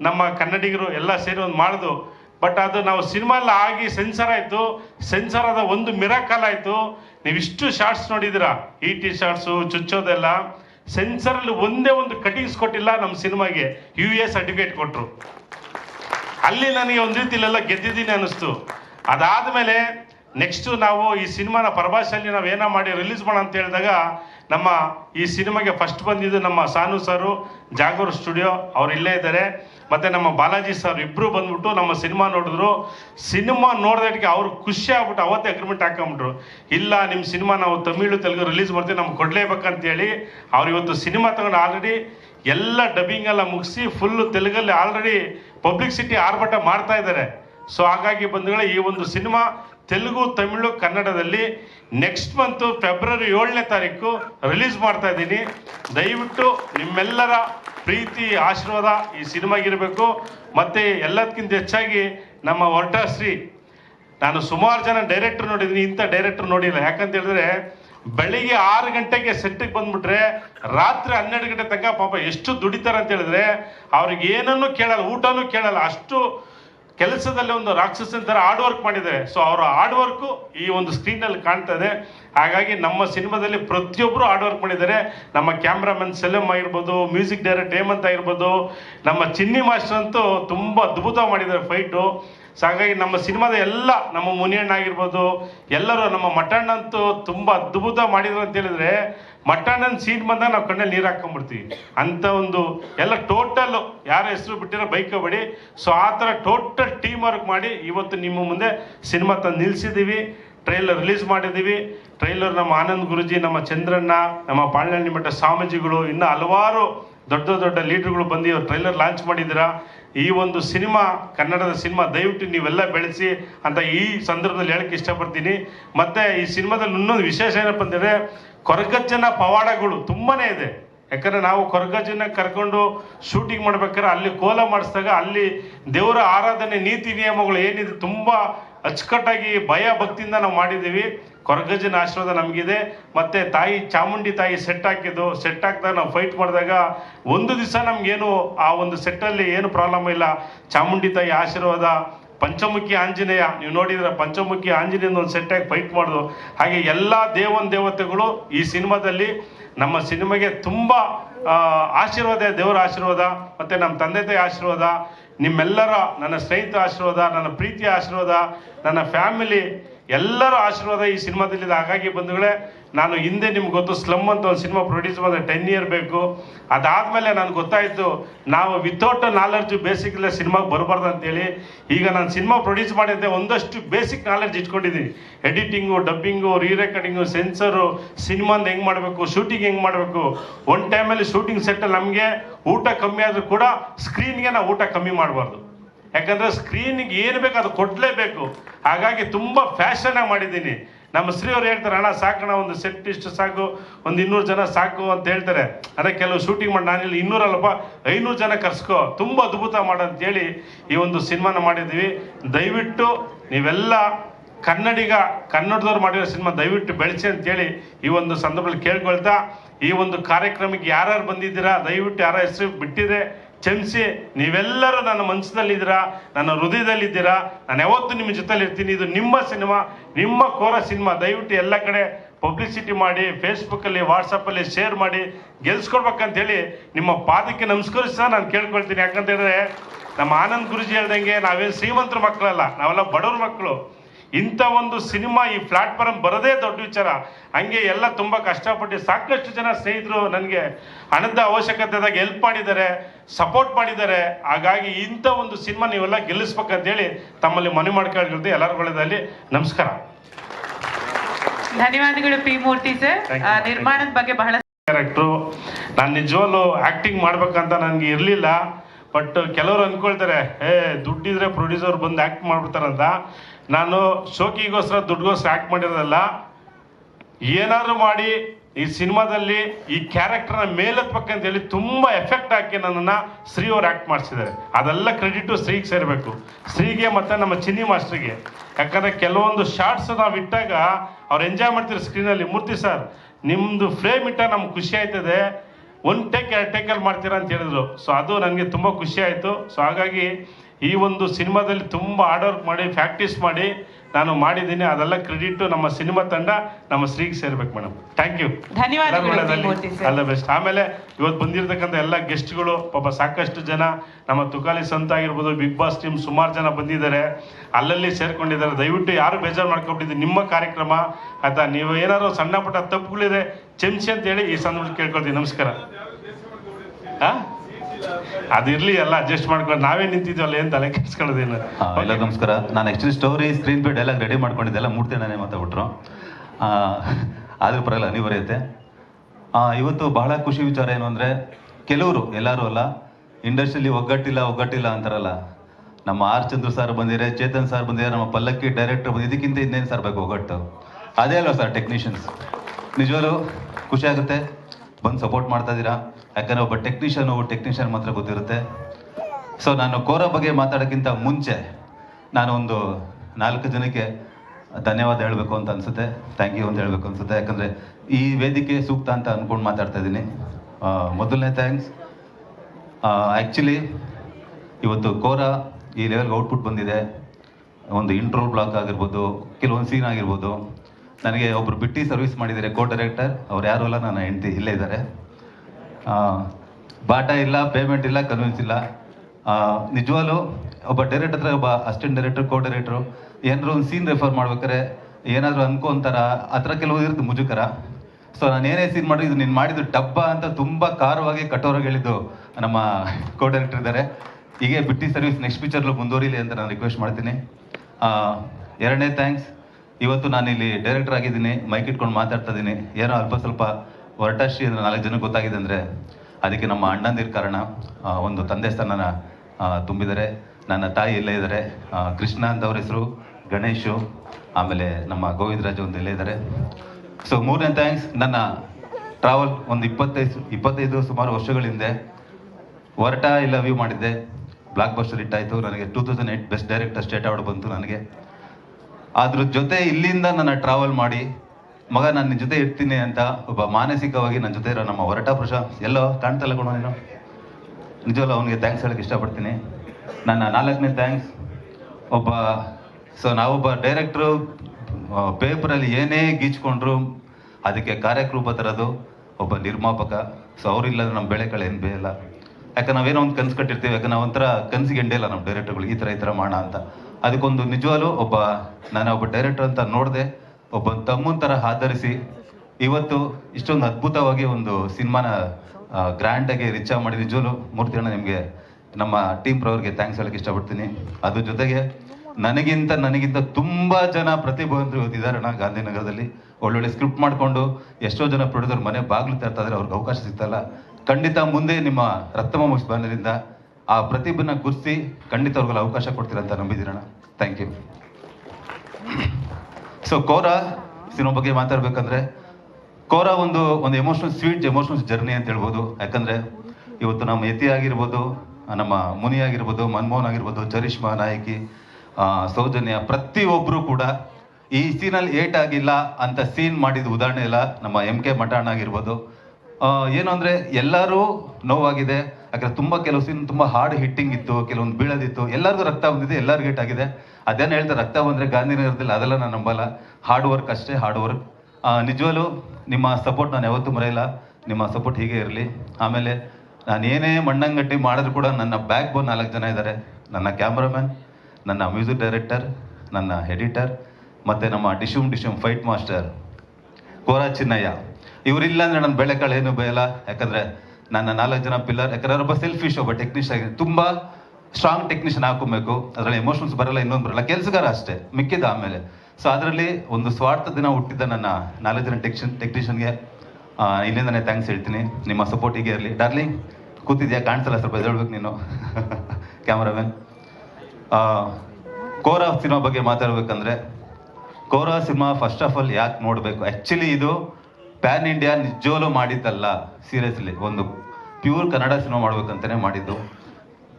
ನಮ್ಮ ಕನ್ನಡಿಗರು ಎಲ್ಲ ಸೇರಿ ಒಂದು ಮಾಡಿದ್ರು ಬಟ್ ಅದು ನಾವು ಸಿನಿಮಾ ಎಲ್ಲ ಆಗಿ ಸೆನ್ಸರ್ ಆಯಿತು. ಸೆನ್ಸರ್ ಆದ ಒಂದು ಮಿರಾಕಲ್ ಆಯ್ತು. ನೀವು ಇಷ್ಟು ಶಾರ್ಟ್ಸ್ ನೋಡಿದಿರ ಈ ಟಿ ಶಾರ್ಟ್ಸು ಚುಚ್ಚೋದೆಲ್ಲ. ಸೆನ್ಸರಲ್ಲಿ ಒಂದೇ ಒಂದು ಕಟಿಂಗ್ಸ್ ಕೊಟ್ಟಿಲ್ಲ ನಮ್ಮ ಸಿನಿಮಾಗೆ. ಯು ಎ ಸರ್ಟಿಫಿಕೇಟ್ ಕೊಟ್ಟರು ಅಲ್ಲಿ ನನಗೆ ಒಂದು ರೀತಿಲೆಲ್ಲ ಗೆದ್ದಿದ್ದೀನಿ ಅನ್ನಿಸ್ತು. ಅದಾದಮೇಲೆ ನೆಕ್ಸ್ಟ್ ನಾವು ಈ ಸಿನಿಮಾನ ಪರಭಾಷೆಯಲ್ಲಿ ನಾವು ಏನೋ ಮಾಡಿ ರಿಲೀಸ್ ಮಾಡೋಣ ಅಂತ ಹೇಳಿದಾಗ ನಮ್ಮ ಈ ಸಿನಿಮಾಗೆ ಫಸ್ಟ್ ಬಂದಿದ್ದು ನಮ್ಮ ಸಾನು ಸರು, ಜಾಗೂರ್ ಸ್ಟುಡಿಯೋ ಅವ್ರು ಇಲ್ಲೇ ಇದ್ದಾರೆ. ಮತ್ತು ನಮ್ಮ ಬಾಲಾಜಿ ಸರ್ ಇಬ್ಬರು ಬಂದ್ಬಿಟ್ಟು ನಮ್ಮ ಸಿನಿಮಾ ನೋಡಿದ್ರು. ಸಿನಿಮಾ ನೋಡಿದಕ್ಕೆ ಅವ್ರು ಖುಷಿ ಆಗ್ಬಿಟ್ಟು ಅವತ್ತೇ ಅಗ್ರಿಮೆಂಟ್ ಹಾಕೊಂಬಿಟ್ರು ಇಲ್ಲ ನಿಮ್ಮ ಸಿನಿಮಾ ನಾವು ತಮಿಳು, ತೆಲುಗು ರಿಲೀಸ್ ಮಾಡ್ತೀವಿ, ನಮ್ಗೆ ಕೊಡಲೇಬೇಕಂತೇಳಿ ಅವ್ರು ಇವತ್ತು ಸಿನಿಮಾ ತಗೊಂಡು ಆಲ್ರೆಡಿ ಎಲ್ಲ ಡಬ್ಬಿಂಗ್ ಎಲ್ಲ ಮುಗಿಸಿ ಫುಲ್ಲು ತೆಲುಗಲ್ಲಿ ಆಲ್ರೆಡಿ ಪಬ್ಲಿಕ್ ಸಿಟಿ ಆರ್ಭಟ ಮಾಡ್ತಾ ಇದ್ದಾರೆ. ಸೊ ಹಾಗಾಗಿ ಬಂಧುಗಳೇ, ಈ ಒಂದು ಸಿನಿಮಾ ತೆಲುಗು, ತಮಿಳು, ಕನ್ನಡದಲ್ಲಿ ನೆಕ್ಸ್ಟ್ ಮಂತು ಫೆಬ್ರವರಿ ಏಳನೇ ತಾರೀಕು ರಿಲೀಸ್ ಮಾಡ್ತಾ ಇದ್ದೀನಿ. ದಯವಿಟ್ಟು ನಿಮ್ಮೆಲ್ಲರ ಪ್ರೀತಿ, ಆಶೀರ್ವಾದ ಈ ಸಿನಿಮಾಗಿರಬೇಕು. ಮತ್ತು ಎಲ್ಲದಕ್ಕಿಂತ ಹೆಚ್ಚಾಗಿ ನಮ್ಮ ಹೊರಟಶ್ರೀ ನಾನು ಸುಮಾರು ಜನ ಡೈರೆಕ್ಟರ್ ನೋಡಿದ್ದೀನಿ, ಇಂಥ ಡೈರೆಕ್ಟರ್ ನೋಡಿಲ್ಲ. ಯಾಕಂತ ಹೇಳಿದ್ರೆ ಬೆಳಿಗ್ಗೆ ಆರು ಗಂಟೆಗೆ ಸೆಟ್ಟಿಗೆ ಬಂದ್ಬಿಟ್ರೆ ರಾತ್ರಿ ಹನ್ನೆರಡು ಗಂಟೆ ತನಕ ಪಾಪ ಎಷ್ಟು ದುಡಿತಾರೆ ಅಂತ ಹೇಳಿದ್ರೆ ಅವ್ರಿಗೆ ಏನನ್ನೂ ಕೇಳಲ್ಲ, ಊಟನೂ ಕೇಳಲ್ಲ. ಅಷ್ಟು ಕೆಲಸದಲ್ಲಿ ಒಂದು ರಾಕ್ಷಸನ ಥರ ಹಾರ್ಡ್ ವರ್ಕ್ ಮಾಡಿದ್ದಾರೆ ಸೊ ಅವರ ಹಾರ್ಡ್ ವರ್ಕು ಈ ಒಂದು ಸ್ಕ್ರೀನಲ್ಲಿ ಕಾಣ್ತದೆ ಹಾಗಾಗಿ ನಮ್ಮ ಸಿನಿಮಾದಲ್ಲಿ ಪ್ರತಿಯೊಬ್ಬರು ಹಾರ್ಡ್ ವರ್ಕ್ ಮಾಡಿದ್ದಾರೆ. ನಮ್ಮ ಕ್ಯಾಮ್ರಾಮನ್ ಸೆಲೆಮ್ ಆಗಿರ್ಬೋದು ಮ್ಯೂಸಿಕ್ ಡೈರೆಕ್ಟ್ ಹೇಮಂತ್ ಆಗಿರ್ಬೋದು, ನಮ್ಮ ಚಿನ್ನಿ ಮಾಸ್ಟರ್ ಅಂತೂ ತುಂಬ ಅದ್ಭುತ ಮಾಡಿದ್ದಾರೆ ಫೈಟು ಸೊ ಹಾಗಾಗಿ ನಮ್ಮ ಸಿನಿಮಾದ ಎಲ್ಲ ನಮ್ಮ ಮುನಿಯಣ್ಣ ಆಗಿರ್ಬೋದು, ಎಲ್ಲರೂ ನಮ್ಮ ಮಟಣ್ಣಂತೂ ತುಂಬ ಅದ್ಭುತ ಮಾಡಿದ್ರು ಅಂತ ಹೇಳಿದ್ರೆ ಮಟ್ಟಣ್ಣನ ಸೀಟ್ ಬಂದಾಗ ನಾವು ಕಣ್ಣಲ್ಲಿ ನೀರು ಹಾಕೊಂಡ್ಬಿಡ್ತೀವಿ. ಅಂತ ಒಂದು ಎಲ್ಲ ಟೋಟಲ್ ಯಾರ ಹೆಸರು ಬಿಟ್ಟಿರೋ ಬೈಕೋಬೇಡಿ ಸೊ ಆ ಥರ ಟೋಟಲ್ ಟೀಮ್ ವರ್ಕ್ ಮಾಡಿ ಇವತ್ತು ನಿಮ್ಮ ಮುಂದೆ ಸಿನಿಮಾ ತಂದು ನಿಲ್ಲಿಸಿದ್ದೀವಿ ಟ್ರೈಲರ್ ರಿಲೀಸ್ ಮಾಡಿದ್ದೀವಿ ಟ್ರೈಲರ್ ನಮ್ಮ ಆನಂದ್ ಗುರುಜಿ, ನಮ್ಮ ಚಂದ್ರಣ್ಣ, ನಮ್ಮ ಪಾಳ್ಯಳ್ಳಿ ಮಠ ಸ್ವಾಮೀಜಿಗಳು, ಇನ್ನು ಹಲವಾರು ದೊಡ್ಡ ದೊಡ್ಡ ಲೀಡರ್ಗಳು ಬಂದು ಟ್ರೈಲರ್ ಲಾಂಚ್ ಮಾಡಿದ್ದೀರಾ. ಈ ಒಂದು ಸಿನಿಮಾ, ಕನ್ನಡದ ಸಿನಿಮಾ ದಯವಿಟ್ಟು ನೀವೆಲ್ಲ ಬೆಳೆಸಿ ಅಂತ ಈ ಸಂದರ್ಭದಲ್ಲಿ ಹೇಳಕ್ಕೆ ಇಷ್ಟಪಡ್ತೀನಿ. ಮತ್ತೆ ಈ ಸಿನಿಮಾದಲ್ಲಿ ಇನ್ನೊಂದು ವಿಶೇಷ ಏನಪ್ಪ ಅಂತಂದರೆ ಕೊರಗಜ್ಜನ ಪವಾಡಗಳು ತುಂಬಾನೇ ಇದೆ. ಯಾಕಂದ್ರೆ ನಾವು ಕೊರಗಜ್ಜನ ಕರ್ಕೊಂಡು ಶೂಟಿಂಗ್ ಮಾಡ್ಬೇಕಾದ್ರೆ ಅಲ್ಲಿ ಕೋಲ ಮಾಡಿಸಿದಾಗ ಅಲ್ಲಿ ದೇವರ ಆರಾಧನೆ ನೀತಿ ನಿಯಮಗಳು ಏನಿದೆ ತುಂಬಾ ಅಚ್ಚುಕಟ್ಟಾಗಿ ಭಯ ಭಕ್ತಿಯಿಂದ ನಾವು ಮಾಡಿದ್ದೀವಿ. ಕೊರಗಜ್ಜನ ಆಶೀರ್ವಾದ ನಮಗಿದೆ. ಮತ್ತೆ ತಾಯಿ ಚಾಮುಂಡಿ ತಾಯಿ ಸೆಟ್ ಹಾಕಿದ್ದು. ಸೆಟ್ ಹಾಕಿದಾಗ ನಾವು ಫೈಟ್ ಮಾಡಿದಾಗ ಒಂದು ದಿವಸ ನಮಗೇನು ಆ ಒಂದು ಸೆಟ್ಟಲ್ಲಿ ಏನು ಪ್ರಾಬ್ಲಮ್ ಇಲ್ಲ. ಚಾಮುಂಡಿ ತಾಯಿ ಆಶೀರ್ವಾದ ಪಂಚಮುಖಿ ಆಂಜನೇಯ, ನೀವು ನೋಡಿದ್ರೆ ಪಂಚಮುಖಿ ಆಂಜನೇಯನ ಒಂದು ಸೆಟ್ಟಾಗಿ ಫೈಟ್ ಮಾಡೋದು. ಹಾಗೆ ಎಲ್ಲ ದೇವನ್ ದೇವತೆಗಳು ಈ ಸಿನಿಮಾದಲ್ಲಿ ನಮ್ಮ ಸಿನಿಮಾಗೆ ತುಂಬ ಆಶೀರ್ವಾದ, ದೇವರ ಆಶೀರ್ವಾದ, ಮತ್ತು ನಮ್ಮ ತಂದೆ ತಾಯಿ ಆಶೀರ್ವಾದ, ನಿಮ್ಮೆಲ್ಲರ ನನ್ನ ಸ್ನೇಹಿತರ ಆಶೀರ್ವಾದ, ನನ್ನ ಪ್ರೀತಿಯ ಆಶೀರ್ವಾದ, ನನ್ನ ಫ್ಯಾಮಿಲಿ ಎಲ್ಲರ ಆಶೀರ್ವಾದ ಈ ಸಿನಿಮಾದಲ್ಲಿದೆ. ಹಾಗಾಗಿ ಬಂಧುಗಳೇ, ನಾನು ಹಿಂದೆ ನಿಮ್ಗೆ ಗೊತ್ತು ಸ್ಲಮ್ ಅಂತ ಒಂದು ಸಿನಿಮಾ ಪ್ರೊಡ್ಯೂಸ್ ಮಾಡಿದ್ರೆ ಟೆನ್ ಇಯರ್ ಬೇಕು. ಅದಾದಮೇಲೆ ನನಗೆ ಗೊತ್ತಾಯಿತು, ನಾವು ವಿತೌಟ್ ನಾಲೆಡ್ಜ್ ಬೇಸಿಕ್ ಇಲ್ಲ ಸಿನಿಮಾಗೆ ಬರಬಾರ್ದು ಅಂತೇಳಿ. ಈಗ ನಾನು ಸಿನಿಮಾ ಪ್ರೊಡ್ಯೂಸ್ ಮಾಡಿದ್ದೆ, ಒಂದಷ್ಟು ಬೇಸಿಕ್ ನಾಲೆಡ್ಜ್ ಇಟ್ಕೊಂಡಿದ್ದೀನಿ. ಎಡಿಟಿಂಗು ಡಬ್ಬಿಂಗು ರೀ ರೆಕಾರ್ಡಿಂಗು ಸೆನ್ಸರು ಸಿನಿಮಾಂದು ಹೆಂಗೆ ಮಾಡಬೇಕು ಶೂಟಿಂಗ್ ಹೆಂಗೆ ಮಾಡಬೇಕು. ಒನ್ ಟೈಮಲ್ಲಿ ಶೂಟಿಂಗ್ ಸೆಟ್ಟಲ್ಲಿ ನಮಗೆ ಊಟ ಕಮ್ಮಿ ಆದರೂ ಕೂಡ ಸ್ಕ್ರೀನ್ಗೆ ನಾವು ಊಟ ಕಮ್ಮಿ ಮಾಡಬಾರ್ದು. ಯಾಕಂದ್ರೆ ಸ್ಕ್ರೀನಿಗೆ ಏನು ಬೇಕು ಅದು ಕೊಡಲೇಬೇಕು. ಹಾಗಾಗಿ ತುಂಬ ಫ್ಯಾಷನಾಗಿ ಮಾಡಿದ್ದೀನಿ. ನಮ್ಮ ಶ್ರೀ ಅವ್ರು ಹೇಳ್ತಾರೆ, ಅಣ್ಣ ಸಾಕಣ ಒಂದು ಸೆಟ್ ಇಷ್ಟು ಸಾಕು, ಒಂದು ಇನ್ನೂರು ಜನ ಸಾಕು ಅಂತ ಹೇಳ್ತಾರೆ. ಅದೇ ಕೆಲವು ಶೂಟಿಂಗ್ ಮಾಡಿ, ನಾನಿಲ್ಲಿ ಇನ್ನೂರಲ್ಲಪ್ಪ, ಐನೂರು ಜನ ಕರ್ಸ್ಕೋ. ತುಂಬ ಅದ್ಭುತ ಮಾಡು ಅಂತೇಳಿ ಈ ಒಂದು ಸಿನಿಮಾನ ಮಾಡಿದ್ದೀವಿ. ದಯವಿಟ್ಟು ನೀವೆಲ್ಲ ಕನ್ನಡಿಗ, ಕನ್ನಡದವ್ರು ಮಾಡಿರೋ ಸಿನಿಮಾ ದಯವಿಟ್ಟು ಬೆಳೆಸಿ ಅಂತೇಳಿ ಈ ಒಂದು ಸಂದರ್ಭದಲ್ಲಿ ಕೇಳ್ಕೊಳ್ತಾ, ಈ ಒಂದು ಕಾರ್ಯಕ್ರಮಕ್ಕೆ ಯಾರ್ಯಾರು ಬಂದಿದ್ದೀರಾ, ದಯವಿಟ್ಟು ಯಾರ ಹೆಸರು ಬಿಟ್ಟಿದೆ ಕ್ಷಮಿಸಿ, ನೀವೆಲ್ಲರೂ ನನ್ನ ಮನಸ್ಸಿನಲ್ಲಿದ್ದೀರಾ? ನನ್ನ ಹೃದಯದಲ್ಲಿದ್ದೀರಾ? ನಾನು ಯಾವತ್ತೂ ನಿಮ್ಮ ಜೊತೆಲಿ ಇರ್ತೀನಿ. ಇದು ನಿಮ್ಮ ಸಿನಿಮಾ, ನಿಮ್ಮ ಕೋರ ಸಿನಿಮಾ. ದಯವಿಟ್ಟು ಎಲ್ಲ ಕಡೆ ಪಬ್ಲಿಸಿಟಿ ಮಾಡಿ ಫೇಸ್ಬುಕ್ಕಲ್ಲಿ ವಾಟ್ಸಪ್ಪಲ್ಲಿ ಶೇರ್ ಮಾಡಿ ಗೆಲ್ಸ್ಕೊಡ್ಬೇಕಂತ ಹೇಳಿ ನಿಮ್ಮ ಪಾದಕ್ಕೆ ನಮಸ್ಕರಿಸ ನಾನು ಕೇಳ್ಕೊಳ್ತೀನಿ. ಯಾಕಂತ ಹೇಳಿದ್ರೆ ನಮ್ಮ ಆನಂದ್ ಗುರುಜಿ ಹೇಳ್ದಂಗೆ ನಾವೇನು ಶ್ರೀಮಂತರ ಮಕ್ಕಳಲ್ಲ, ನಾವೆಲ್ಲ ಬಡವ್ರ ಮಕ್ಕಳು. ಇಂಥ ಒಂದು ಸಿನಿಮಾ ಈ ಪ್ಲಾಟ್ಫಾರ್ಮ್ ಬರೋದೇ ದೊಡ್ಡ ವಿಚಾರ. ಹಂಗೆ ಎಲ್ಲ ತುಂಬ ಕಷ್ಟಪಟ್ಟು ಸಾಕಷ್ಟು ಜನ ಸ್ನೇಹಿತರು ನನಗೆ ಹಣದ ಅವಶ್ಯಕತೆದಾಗ ಹೆಲ್ಪ್ ಮಾಡಿದ್ದಾರೆ ಸಪೋರ್ಟ್ ಮಾಡಿದ್ದಾರೆ. ಹಾಗಾಗಿ ಇಂಥ ಒಂದು ಸಿನಿಮಾ ನೀವೆಲ್ಲ ಗೆಲ್ಲಿಸ್ಬೇಕಂತೇಳಿ ತಮ್ಮಲ್ಲಿ ಮನವಿ ಮಾಡ್ಕೊಳ್ತಿದ್ದೆ ಎಲ್ಲರ ಒಳ್ಳೆಯದಲ್ಲಿ ನಮಸ್ಕಾರ. ಧನ್ಯವಾದಗಳು ಪಿ ಮೂರ್ತಿ ಸರ್. ನಿರ್ಮಾಣದ ಬಗ್ಗೆ ಬಹಳ ಕ್ಯಾರೆಕ್ಟ್ರು ನಾನು ನಿಜವಲ್ಲೂ ಆ್ಯಕ್ಟಿಂಗ್ ಮಾಡ್ಬೇಕಂತ ನನಗೆ ಇರಲಿಲ್ಲ. ಬಟ್ ಕೆಲವರು ಅಂದ್ಕೊಳ್ತಾರೆ ಏ ದುಡ್ಡಿದ್ರೆ ಪ್ರೊಡ್ಯೂಸರ್ ಬಂದು ಆ್ಯಕ್ಟ್ ಮಾಡ್ಬಿಡ್ತಾರಂತ. ನಾನು ಶೋಕಿಗೋಸ್ಕರ ದುಡ್ಡುಗೋಸ್ಕರ ಆ್ಯಕ್ಟ್ ಮಾಡಿರೋದಲ್ಲ, ಏನಾದರೂ ಮಾಡಿ ಈ ಸಿನಿಮಾದಲ್ಲಿ ಈ ಕ್ಯಾರೆಕ್ಟರ್ನ ಹೇಳಿ ತುಂಬ ಎಫೆಕ್ಟ್ ಹಾಕಿ ನನ್ನನ್ನು ಶ್ರೀ ಅವ್ರು ಆ್ಯಕ್ಟ್ ಮಾಡಿಸಿದ್ದಾರೆ. ಅದೆಲ್ಲ ಕ್ರೆಡಿಟು ಶ್ರೀಗೆ ಸೇರಬೇಕು. ಶ್ರೀಗೆ ಮತ್ತು ನಮ್ಮ ಚಿನ್ನಿ ಮಾಸ್ಟ್ರಿಗೆ. ಯಾಕಂದರೆ ಕೆಲವೊಂದು ಶಾರ್ಟ್ಸ್ ನಾವು ಇಟ್ಟಾಗ ಅವ್ರು ಎಂಜಾಯ್ ಮಾಡ್ತಿರೋ ಸ್ಕ್ರೀನಲ್ಲಿ ಮೂರ್ತಿ ಸರ್ ನಿಮ್ಮದು ಫ್ರೇಮ್ ಇಟ್ಟಾಗ ನಮ್ಗೆ ಖುಷಿ ಆಯ್ತದೆ. ಒನ್ ಟೇಕ್ ಎರಡು ಟೇಕಲ್ಲಿ ಮಾಡ್ತೀರಾ? ಅಂತ ಹೇಳಿದ್ರು. ಸೊ ಅದು ನನಗೆ ತುಂಬ ಖುಷಿ ಆಯಿತು. ಸೊ ಹಾಗಾಗಿ ಈ ಒಂದು ಸಿನಿಮಾದಲ್ಲಿ ತುಂಬ ಹಾರ್ಡ್ ವರ್ಕ್ ಮಾಡಿ ಪ್ರಾಕ್ಟೀಸ್ ಮಾಡಿ ನಾನು ಮಾಡಿದ್ದೀನಿ. ಅದೆಲ್ಲ ಕ್ರೆಡಿಟ್ ನಮ್ಮ ಸಿನಿಮಾ ತಂಡ ನಮ್ಮ ಶ್ರೀಗೆ ಸೇರ್ಬೇಕು ಮೇಡಮ್. ಥ್ಯಾಂಕ್ ಯು ಧನ್ಯವಾದಗಳು ತ್ರಿಮೂರ್ತಿ ಆಲ್ ದ ಬೆಸ್ಟ್ ಆಮೇಲೆ ಇವತ್ತು ಬಂದಿರತಕ್ಕಂಥ ಎಲ್ಲ ಗೆಸ್ಟ್ಗಳು ಪಾಪ ಸಾಕಷ್ಟು ಜನ ನಮ್ಮ ತುಕಾಲಿ ಸಂತ ಆಗಿರ್ಬೋದು ಬಿಗ್ ಬಾಸ್ ಟೀಮ್ ಸುಮಾರು ಜನ ಬಂದಿದ್ದಾರೆ. ಅಲ್ಲಲ್ಲಿ ಸೇರ್ಕೊಂಡಿದ್ದಾರೆ. ದಯವಿಟ್ಟು ಯಾರು ಬೇಜಾರು ಮಾಡ್ಕೊಬಿಟ್ಟಿದ್ದು ನಿಮ್ಮ ಕಾರ್ಯಕ್ರಮ. ಆಯ್ತಾ? ನೀವು ಏನಾದ್ರು ಸಣ್ಣ ಪುಟ್ಟ ತಪ್ಪುಗಳಿದೆ ಕ್ಷಮಿಸಿ ಅಂತ ಹೇಳಿ ಈ ಸಂದರ್ಭದಲ್ಲಿ ಕೇಳ್ಕೊಳ್ತೀನಿ. ನಮಸ್ಕಾರ. ಆ? ಅದಿರ್ಲಿ ಎಲ್ಲ ಅಡ್ಜಸ್ಟ್ ಮಾಡ್ಕೊಂಡು ನಾವೇ ನಿಂತಿದ್ವಲ್ಲ ಏನ್ ತಲೆ ಕೆಡ್ಸ್ಕೊಳ್ಳೋದೇನು? ಎಲ್ಲ ನಮಸ್ಕಾರ. ನಾನು actually story screenplay dialogue ready ಮಾಡ್ಕೊಂಡಿದ್ದೆಲ್ಲ Murthy ನಾನೇ ಮಾತಾಡ್ಬಿಟ್ರು. ಆದ್ರೂ ಪರವಾಗಿಲ್ಲ ನೀವು ಆ, ಇವತ್ತು ಬಹಳ ಖುಷಿ ವಿಚಾರ ಏನು ಅಂದರೆ ಕೆಲವರು ಎಲ್ಲರೂ ಅಲ್ಲ ಇಂಡಸ್ಟ್ರಿಲಿ ಒಗ್ಗಟ್ಟಿಲ್ಲ ಒಗ್ಗಟ್ಟಿಲ್ಲ ಅಂತಾರಲ್ಲ. ನಮ್ಮ ಆರ್ ಚಂದ್ರ ಸರ್ ಬಂದಿದ್ದಾರೆ ಚೇತನ್ ಸರ್ ಬಂದಿದ್ದಾರೆ ನಮ್ಮ ಪಲ್ಲಕ್ಕಿ ಡೈರೆಕ್ಟರ್ ಬಂದು ಇದಕ್ಕಿಂತ ಇನ್ನೇನು ಸರ್ ಬೇಕು ಒಗ್ಗಟ್ಟು? ಅದೇ ಅಲ್ವಾ ಸರ್ ಟೆಕ್ನಿಷಿಯನ್ಸ್ ನಿಜವಾಗ್ಲೂ ಖುಷಿ ಆಗುತ್ತೆ. ಬಂದು ಸಪೋರ್ಟ್ ಮಾಡ್ತಾ ಇದ್ದೀರಾ? ಯಾಕಂದ್ರೆ ಒಬ್ಬ ಟೆಕ್ನಿಷಿಯನ್ ಒಬ್ಬ ಟೆಕ್ನಿಷಿಯನ್ ಮಾತ್ರ ಗೊತ್ತಿರುತ್ತೆ. ಸೊ ನಾನು ಕೋರ ಬಗ್ಗೆ ಮಾತಾಡೋಕ್ಕಿಂತ ಮುಂಚೆ ನಾನು ಒಂದು ನಾಲ್ಕು ಜನಕ್ಕೆ ಧನ್ಯವಾದ ಹೇಳಬೇಕು ಅಂತ ಅನಿಸುತ್ತೆ. ಥ್ಯಾಂಕ್ ಯು ಅಂತ ಹೇಳಬೇಕು ಅನಿಸುತ್ತೆ. ಯಾಕಂದರೆ ಈ ವೇದಿಕೆ ಸೂಕ್ತ ಅಂತ ಅಂದ್ಕೊಂಡು ಮಾತಾಡ್ತಾ ಇದ್ದೀನಿ. ಮೊದಲನೇ ಥ್ಯಾಂಕ್ಸ್ ಆ್ಯಕ್ಚುಲಿ ಇವತ್ತು ಕೋರ ಈ ಲೆವೆಲ್ಗೆ ಔಟ್ಪುಟ್ ಬಂದಿದೆ. ಒಂದು ಇಂಟ್ರೋ ಬ್ಲಾಕ್ ಆಗಿರ್ಬೋದು, ಕೆಲವೊಂದು ಸೀನ್ ಆಗಿರ್ಬೋದು. ನನಗೆ ಒಬ್ಬರು ಬಿಟ್ಟು ಸರ್ವಿಸ್ ಮಾಡಿದ್ದಾರೆ ಕೋ ಡೈರೆಕ್ಟರ್ ಅವ್ರು ಯಾರು ಅಲ್ಲ ನನ್ನ ಹೆಂಡತಿ ಇಲ್ಲೇ ಇದ್ದಾರೆ. ಬಾಟ ಇಲ್ಲ ಪೇಮೆಂಟ್ ಇಲ್ಲ ಕನ್ವಿನ್ಸ್ ಇಲ್ಲ. ನಿಜವಾಗ್ಲೂ ಒಬ್ಬ ಡೈರೆಕ್ಟರ್ ಹತ್ರ, ಒಬ್ಬ ಅಸಿಸ್ಟೆಂಟ್ ಡೈರೆಕ್ಟರ್ ಕೋ ಡೈರೆಕ್ಟ್ರು ಏನಾದ್ರು ಒಂದು ಸೀನ್ ರೆಫರ್ ಮಾಡ್ಬೇಕಾರೆ ಏನಾದರೂ ಅನ್ಕೊಂತಾರ ಹತ್ರ ಕೆಲವು ಇರುತ್ತೆ ಮುಜುಕರ ಸೊ ನಾನು ಏನೇ ಸೀನ್ ಮಾಡಿದ್ರು, ಇದು ನೀನು ಮಾಡಿದ್ದು ಡಬ್ಬ ಅಂತ ತುಂಬ ಖಾರವಾಗಿ ಕಟೋರಾಗಿ ಹೇಳಿದ್ದು ನಮ್ಮ ಕೋ ಡೈರೆಕ್ಟರ್ ಇದ್ದಾರೆ. ಹೀಗೆ ಬಿಟ್ಟಿ ಸರ್ವಿಸ್ ನೆಕ್ಸ್ಟ್ ಪಿಕ್ಚರ್ಲು ಮುಂದುವರಿಲಿ ಅಂತ ನಾನು ರಿಕ್ವೆಸ್ಟ್ ಮಾಡ್ತೀನಿ. ಎರಡನೇ ಥ್ಯಾಂಕ್ಸ್ ಇವತ್ತು ನಾನು ಇಲ್ಲಿ ಡೈರೆಕ್ಟರ್ ಆಗಿದ್ದೀನಿ ಮೈಕ್ ಇಟ್ಕೊಂಡು ಮಾತಾಡ್ತಾ ಇದ್ದೀನಿ. ಏನೋ ಅಲ್ಪ ಸ್ವಲ್ಪ ಹೊರಟಾಶ್ರೀ ಅಂದ್ರೆ ನಾಲ್ಕು ಜನ ಗೊತ್ತಾಗಿದೆ ಅಂದರೆ ಅದಕ್ಕೆ ನಮ್ಮ ಅಣ್ಣಂದಿರ ಕಾರಣ ಒಂದು ತಂದೆ ಸ್ಥಾನನ ತುಂಬಿದ್ದಾರೆ. ನನ್ನ ತಾಯಿ ಇಲ್ಲೇ ಇದ್ದಾರೆ. ಕೃಷ್ಣ ಅಂತ ಅವ್ರ ಹೆಸರು, ಗಣೇಶು, ಆಮೇಲೆ ನಮ್ಮ ಗೋವಿಂದರಾಜು ಒಂದು ಇಲ್ಲೇ ಇದ್ದಾರೆ. ಸೊ ಮೂರನೇ ಥ್ಯಾಂಕ್ಸ್ ನನ್ನ ಟ್ರಾವೆಲ್ ಒಂದು ಇಪ್ಪತ್ತೈದು ಇಪ್ಪತ್ತೈದು ಸುಮಾರು ವರ್ಷಗಳ ಹಿಂದೆ ಹೊರಟ ಇಲ್ಲ ವ್ಯೂ ಮಾಡಿದ್ದೆ. ಬ್ಲಾಕ್ ಬಸ್ಟರ್ ಇಟ್ಟಾಯಿತು ನನಗೆ two thousand eight best director state award ಬಂತು ನನಗೆ. ಅದ್ರ ಜೊತೆ ಇಲ್ಲಿಂದ ನನ್ನ ಟ್ರಾವೆಲ್ ಮಾಡಿ ಮಗ, ನಾನು ನಿನ್ನ ಜೊತೆ ಇರ್ತೀನಿ ಅಂತ ಒಬ್ಬ ಮಾನಸಿಕವಾಗಿ ನನ್ನ ಜೊತೆ ಇರೋ ನಮ್ಮ ಹೊರಟ ಪುರುಷ. ಎಲ್ಲೋ, ಕಾಣ್ತಲ್ಲ ಕೊಡೋ ನೀನು. ನಿಜವಲ್ಲ, ಅವನಿಗೆ ಥ್ಯಾಂಕ್ಸ್ ಹೇಳಕ್ಕೆ ಇಷ್ಟಪಡ್ತೀನಿ. ನನ್ನ ನಾಲ್ಕನೇ ಥ್ಯಾಂಕ್ಸ್ ಒಬ್ಬ ಸೊ ನಾವೊಬ್ಬ ಡೈರೆಕ್ಟ್ರು ಪೇಪರಲ್ಲಿ ಏನೇ ಗೀಚ್ಕೊಂಡ್ರು ಅದಕ್ಕೆ ಕಾರ್ಯಕ್ರೂಪ ತರೋದು ಒಬ್ಬ ನಿರ್ಮಾಪಕ. ಸೊ ಅವರಿಲ್ಲದ್ರೆ ನಮ್ಮ ಬೆಳೆ ಕಳೆ ಏನು ಬೇಯಲ್ಲ. ಯಾಕಂದ್ರೆ ನಾವೇನೋ ಒಂದು ಕನ್ಸು ಕಟ್ಟಿರ್ತೀವಿ ಯಾಕಂದ್ರೆ ನಾವು ಒಂಥರ ಕನ್ಸಿಗೆ ಇಲ್ಲ ನಮ್ಮ ಡೈರೆಕ್ಟರ್ಗಳು ಈ ಥರ ಈ ಥರ ಮಾಡೋಣ ಅಂತ. ಅದಕ್ಕೊಂದು ನಿಜವಾಗ್ಲೂ ಒಬ್ಬ, ನಾನು ಒಬ್ಬ ಡೈರೆಕ್ಟರ್ ಅಂತ ನೋಡಿದೆ. ಒಬ್ಬ ತಮ್ಮನ ಥರ ಆಧರಿಸಿ ಇವತ್ತು ಇಷ್ಟೊಂದು ಅದ್ಭುತವಾಗಿ ಒಂದು ಸಿನಿಮಾನ ಗ್ರ್ಯಾಂಡಾಗಿ ರಿಚ್ ಮಾಡಿ ನಿಜವಲ್ಲೂ ಮೂರ್ತಿ ಅಣ್ಣ, ನಿಮಗೆ ನಮ್ಮ ಟೀಮ್ ಪ್ರವರ್ಗೆ ಥ್ಯಾಂಕ್ಸ್ ಹೇಳಕ್ಕೆ ಇಷ್ಟಪಡ್ತೀನಿ. ಅದ್ರ ಜೊತೆಗೆ ನನಗಿಂತ ನನಗಿಂತ ತುಂಬಾ ಜನ ಪ್ರತಿಭಾವಂತರು ಇವತ್ತಿದ್ದಾರೆ ಅಣ್ಣ ಗಾಂಧಿನಗರದಲ್ಲಿ. ಒಳ್ಳೊಳ್ಳೆ ಸ್ಕ್ರಿಪ್ಟ್ ಮಾಡಿಕೊಂಡು ಎಷ್ಟೋ ಜನ ಪ್ರೊಡ್ಯೂಸರ್ ಮನೆ ಬಾಗಿಲು ತರ್ತಾ ಇದ್ರೆ ಅವ್ರಿಗೆ ಅವಕಾಶ ಸಿಗ್ತಲ್ಲ. ಖಂಡಿತ ಮುಂದೆ ನಿಮ್ಮ ರಕ್ತಮ ಮುಗಿಸ್ ಆ ಪ್ರತಿಭೆನ ಗುರ್ಸಿ ಖಂಡಿತ ಅವ್ರಿಗೆಲ್ಲ ಅವಕಾಶ ಕೊಡ್ತೀರಂತ ನಂಬಿದ್ದೀರಣ್ಣ thank you so Kora cinema ಬಗ್ಗೆ ಮಾತಾಡ್ಬೇಕಂದ್ರೆ ಕೋರ ಒಂದು ಒಂದು ಎಮೋಷನಲ್ ಸ್ವೀಟ್ ಎಮೋಷನಲ್ ಜರ್ನಿ ಅಂತ ಹೇಳ್ಬೋದು. ಯಾಕಂದ್ರೆ, ಇವತ್ತು ನಮ್ಮ ಯತಿ ಆಗಿರ್ಬೋದು, ನಮ್ಮ ಮುನಿ ಆಗಿರ್ಬೋದು, ಮನ್ಮೋಹನ್ ಆಗಿರ್ಬೋದು ಚರಿಷ್ಮಾ ನಾಯಕಿ ಸೌಜನ್ಯ ಪ್ರತಿಯೊಬ್ಬರು ಕೂಡ ಈ ಸೀನಲ್ಲಿ ಏಟ್ ಆಗಿಲ್ಲ ಅಂತ ಸೀನ್ ಮಾಡಿದ ಉದಾಹರಣೆ ಇಲ್ಲ ನಮ್ಮ ಎಂ ಕೆ ಮಠಾಣ ಆಗಿರ್ಬೋದು. ಏನು ಅಂದರೆ, ಎಲ್ಲರೂ ನೋವಾಗಿದೆ. ಯಾಕಂದ್ರೆ, ತುಂಬ ಕೆಲವು ಸೀನ್ ತುಂಬ ಹಾರ್ಡ್ ಹಿಟ್ಟಿಂಗ್ ಇತ್ತು, ಕೆಲವೊಂದು ಬೀಳೋದಿತ್ತು. ಎಲ್ಲರಿಗೂ ರಕ್ತ ಬಂದಿದೆ, ಎಲ್ಲರಿಗೂ ಏಟಾಗಿದೆ. ಅದೇನು ಹೇಳ್ತಾರೆ, ರಕ್ತ ಬಂದ್ರೆ ಗಾಂಧಿನಗರದಲ್ಲಿ ಅದೆಲ್ಲ ನಾನು ನಂಬಲ್ಲ. ಹಾರ್ಡ್ ವರ್ಕ್ ಅಷ್ಟೇ ಹಾರ್ಡ್ ವರ್ಕ್ ನಿಜವಲ್ಲೂ ನಿಮ್ಮ ಸಪೋರ್ಟ್ ನಾನು ಯಾವತ್ತೂ ಮರೆಯಲ್ಲ. ನಿಮ್ಮ ಸಪೋರ್ಟ್ ಹೀಗೆ ಇರಲಿ. ಆಮೇಲೆ ನಾನು ಏನೇ ಮಣ್ಣಂಗಟ್ಟಿ ಮಾಡಿದ್ರು ಕೂಡ ನನ್ನ ಬ್ಯಾಕ್ ಬೋನ್ ನಾಲ್ಕು ಜನ ಇದ್ದಾರೆ ನನ್ನ ಕ್ಯಾಮ್ರಾಮ್ಯಾನ್ ನನ್ನ ಮ್ಯೂಸಿಕ್ ಡೈರೆಕ್ಟರ್ ನನ್ನ ಎಡಿಟರ್ ಮತ್ತು ನಮ್ಮ ಡಿಶುಮ್ ಡಿಶುಮ್ ಫೈಟ್ ಮಾಸ್ಟರ್ ಕೋರಾ ಚಿನ್ನಯ್ಯ. ಇವರಿಲ್ಲ ಅಂದರೆ ನನ್ನ ಬೆಳೆಕಾಳು ಏನು ಬೇಯಲ್ಲ. ಯಾಕಂದರೆ ನನ್ನ ನಾಲ್ಕು ಜನ ಪಿಲ್ಲರ್ ಯಾಕಂದ್ರೆ ಒಬ್ಬ ಸೆಲ್ಫಿಶ್ ಒಬ್ಬ ಟೆಕ್ನಿಷಿಯನ್ ತುಂಬಾ ಸ್ಟ್ರಾಂಗ್ ಟೆಕ್ನಿಷಿಯನ್ ಹಾಕೊಬೇಕು, ಅದರಲ್ಲಿ ಎಮೋಷನ್ಸ್ ಬರಲ್ಲ, ಇನ್ನೊಂದು ಬರಲ್ಲ. ಕೆಲಸಗಾರ ಅಷ್ಟೇ, ಮಿಕ್ಕಿದ ಆಮೇಲೆ. ಸೊ ಅದರಲ್ಲಿ ಒಂದು ಸ್ವಾರ್ಥ ದಿನ ಹುಟ್ಟಿದ ನನ್ನ ನಾಲ್ಕು ಜನ ಟೆಕ್ಷನ್ ಟೆಕ್ನಿಷಿಯನ್ಗೆ ಇಲ್ಲಿಂದನೇ ಥ್ಯಾಂಕ್ಸ್ ಹೇಳ್ತೀನಿ. ನಿಮ್ಮ ಸಪೋರ್ಟ್ ಹೀಗೆ ಇರಲಿ. ಡಾರ್ಲಿಂಗ್ ಕೂತಿದ್ಯಾ? ಕಾಣಿಸಲ್ಲ, ಸ್ವಲ್ಪ ಎದ್ದೇಳ್ಬೇಕು ನೀನು. ಕ್ಯಾಮ್ರಾಮನ್ ಕೋರಾ ಸಿನಿಮಾ ಬಗ್ಗೆ ಮಾತಾಡ್ಬೇಕಂದ್ರೆ, Kora cinema first of all ಯಾಕೆ ನೋಡಬೇಕು? ಆ್ಯಕ್ಚುಲಿ ಇದು ಪ್ಯಾನ್ ಇಂಡಿಯಾ ನಿಜೋಲು ಮಾಡಿದ್ದಲ್ಲ ಸೀರಿಯಸ್ಲಿ ಒಂದು ಪ್ಯೂರ್ ಕನ್ನಡ ಸಿನಿಮಾ ಮಾಡ್ಬೇಕಂತಲೇ ಮಾಡಿದ್ದು.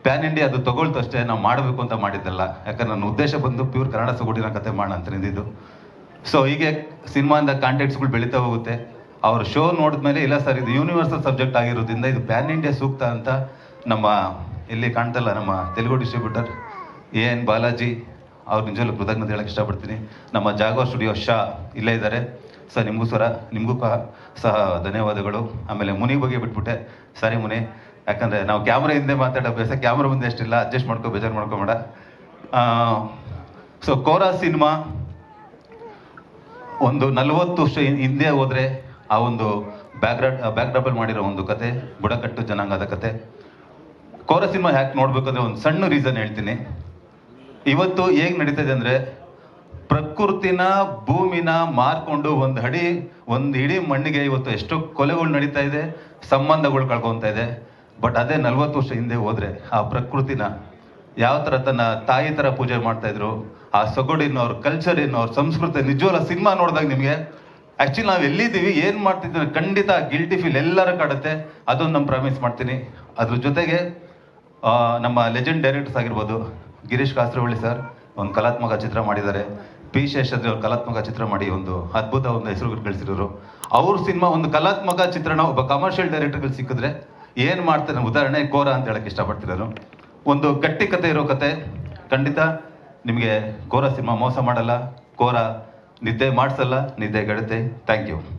ಪ್ಯಾನ್ ಇಂಡಿಯಾ ಅದು ತಗೊಳ್ತು ಅಷ್ಟೇ ನಾವು ಮಾಡಬೇಕು ಅಂತ ಮಾಡಿದ್ದಲ್ಲ. ಯಾಕಂದ್ರೆ ನನ್ನ ಉದ್ದೇಶ ಬಂದು ಪ್ಯೂರ್ ಕನ್ನಡ ಸೊಗಡಿನ ಕತೆ ಮಾಡೋಣ ಅಂತ ನಿಂದಿದ್ದು. ಸೊ ಹೀಗೆ ಸಿನಿಮಾದ ಕಾಂಟ್ಯಾಕ್ಟ್ಸ್ಗಳು ಬೆಳೀತಾ ಹೋಗುತ್ತೆ. ಅವ್ರ ಶೋ ನೋಡಿದ ಮೇಲೆ, ಇಲ್ಲ ಸರ್ ಇದು ಯೂನಿವರ್ಸಲ್ ಸಬ್ಜೆಕ್ಟ್ ಆಗಿರೋದ್ರಿಂದ ಇದು ಪ್ಯಾನ್ ಇಂಡಿಯಾ ಸೂಕ್ತ ಅಂತ ನಮ್ಮ ಇಲ್ಲಿ ಕಾಣ್ತಲ್ಲ ನಮ್ಮ Telugu distributor A N Balaji. ಅವ್ರ ನಿಜವಲ್ಲೂ ಕೃತಜ್ಞತೆ ಹೇಳಕ್ಕೆ ಇಷ್ಟಪಡ್ತೀನಿ. ನಮ್ಮ ಜಾಗೋ ಸ್ಟುಡಿಯೋ ಶಾ ಇಲ್ಲೇ ಇದ್ದಾರೆ. ಸರ್ ನಿಮಗೂ ಸರ ನಿಮಗೂ ಸಹ ಧನ್ಯವಾದಗಳು. ಆಮೇಲೆ ಮುನಿ ಬಗ್ಗೆ ಬಿಟ್ಬಿಟ್ಟೆ. ಸಾರಿ ಮುನಿ. ಯಾಕಂದ್ರೆ ನಾವು ಕ್ಯಾಮ್ರಾ ಹಿಂದೆ ಮಾತಾಡೋ ಬೇಸ ಕ್ಯಾಮ್ರಾ ಮುಂದೆ ಎಷ್ಟಿಲ್ಲ ಅಡ್ಜಸ್ಟ್ ಮಾಡ್ಕೋ, ಬೇಜಾರು ಮಾಡ್ಕೊಬೇಡ ಸೊ ಕೋರಾ ಸಿನಿಮಾ ಒಂದು ನಲವತ್ತು ವರ್ಷ ಹಿಂದೆ ಹೋದ್ರೆ ಆ ಒಂದು ಬ್ಯಾಕ್ ಡಬಲ್ ಮಾಡಿರೋ ಒಂದು ಕತೆ, ಬುಡಕಟ್ಟು ಜನಾಂಗದ ಕತೆ. ಕೋರ ಸಿನಿಮಾ ಯಾಕೆ ನೋಡ್ಬೇಕಂದ್ರೆ ಒಂದು ಸಣ್ಣ ರೀಸನ್ ಹೇಳ್ತೀನಿ. ಇವತ್ತು ಹೇಗ್ ನಡೀತದೆ ಅಂದ್ರೆ ಪ್ರಕೃತಿನ ಭೂಮಿನ ಮಾರ್ಕೊಂಡು ಒಂದು ಅಡಿ ಒಂದು ಇಡೀ ಮಣ್ಣಿಗೆ ಇವತ್ತು ಎಷ್ಟೋ ಕೊಲೆಗಳು ನಡೀತಾ ಇದೆ, ಸಂಬಂಧಗಳು ಕಳ್ಕೊತಾ ಇದೆ. ಬಟ್ ಅದೇ ನಲ್ವತ್ತು ವರ್ಷ ಹಿಂದೆ ಹೋದ್ರೆ ಆ ಪ್ರಕೃತಿನ ಯಾವ ಥರ ತನ್ನ ತಾಯಿ ತರ ಪೂಜೆ ಮಾಡ್ತಾ ಇದ್ರು, ಆ ಸೊಗಡಿನ, ಅವ್ರ ಕಲ್ಚರ್ ಏನು ಅವ್ರ ಸಂಸ್ಕೃತಿ ನಿಜವಲ್ಲ ಸಿನಿಮಾ ನೋಡಿದಾಗ ನಿಮಗೆ ಆ್ಯಕ್ಚುಲಿ ನಾವು ಎಲ್ಲಿದ್ದೀವಿ, ಏನು ಮಾಡ್ತಿದ್ದೀವಿ ಖಂಡಿತ ಗಿಲ್ಟಿ ಫೀಲ್ ಎಲ್ಲರ ಕಾಡುತ್ತೆ. ಅದೊಂದು ನಮ್ಮ ಪ್ರಾಮಿಸ್ ಮಾಡ್ತೀನಿ. ಅದ್ರ ಜೊತೆಗೆ ನಮ್ಮ ಲೆಜೆಂಡ್ ಡೈರೆಕ್ಟರ್ಸ್ ಆಗಿರ್ಬೋದು, ಗಿರೀಶ್ ಕಾಸರವಳ್ಳಿ ಸರ್ ಒಂದು ಕಲಾತ್ಮಕ ಚಿತ್ರ ಮಾಡಿದ್ದಾರೆ. ಪಿ ಶೇಷಾದ್ರಿ ಅವ್ರು ಕಲಾತ್ಮಕ ಚಿತ್ರ ಮಾಡಿ ಒಂದು ಅದ್ಭುತ ಒಂದು ಹೆಸರು ಗಳಿಸಿರೋರು. ಅವ್ರ ಸಿನಿಮಾ ಒಂದು ಕಲಾತ್ಮಕ ಚಿತ್ರಣ ಒಬ್ಬ ಕಮರ್ಷಿಯಲ್ ಡೈರೆಕ್ಟರ್ಗಳು ಸಿಕ್ಕಿದ್ರೆ ಏನು ಮಾಡ್ತಾರೆ ಉದಾಹರಣೆ ಕೋರ ಅಂತ ಹೇಳಕ್ಕೆ ಇಷ್ಟಪಡ್ತಿರೋರು ಒಂದು ಗಟ್ಟಿ ಕತೆ ಇರೋ ಕತೆ. ಖಂಡಿತ ನಿಮಗೆ ಕೋರ ಸಿನಿಮಾ ಮೋಸ ಮಾಡಲ್ಲ. ಕೋರ ನಿದ್ದೆ ಮಾಡಿಸಲ್ಲ. ನಿದ್ದೆ ಗೆಡುತ್ತೆ ಥ್ಯಾಂಕ್ ಯು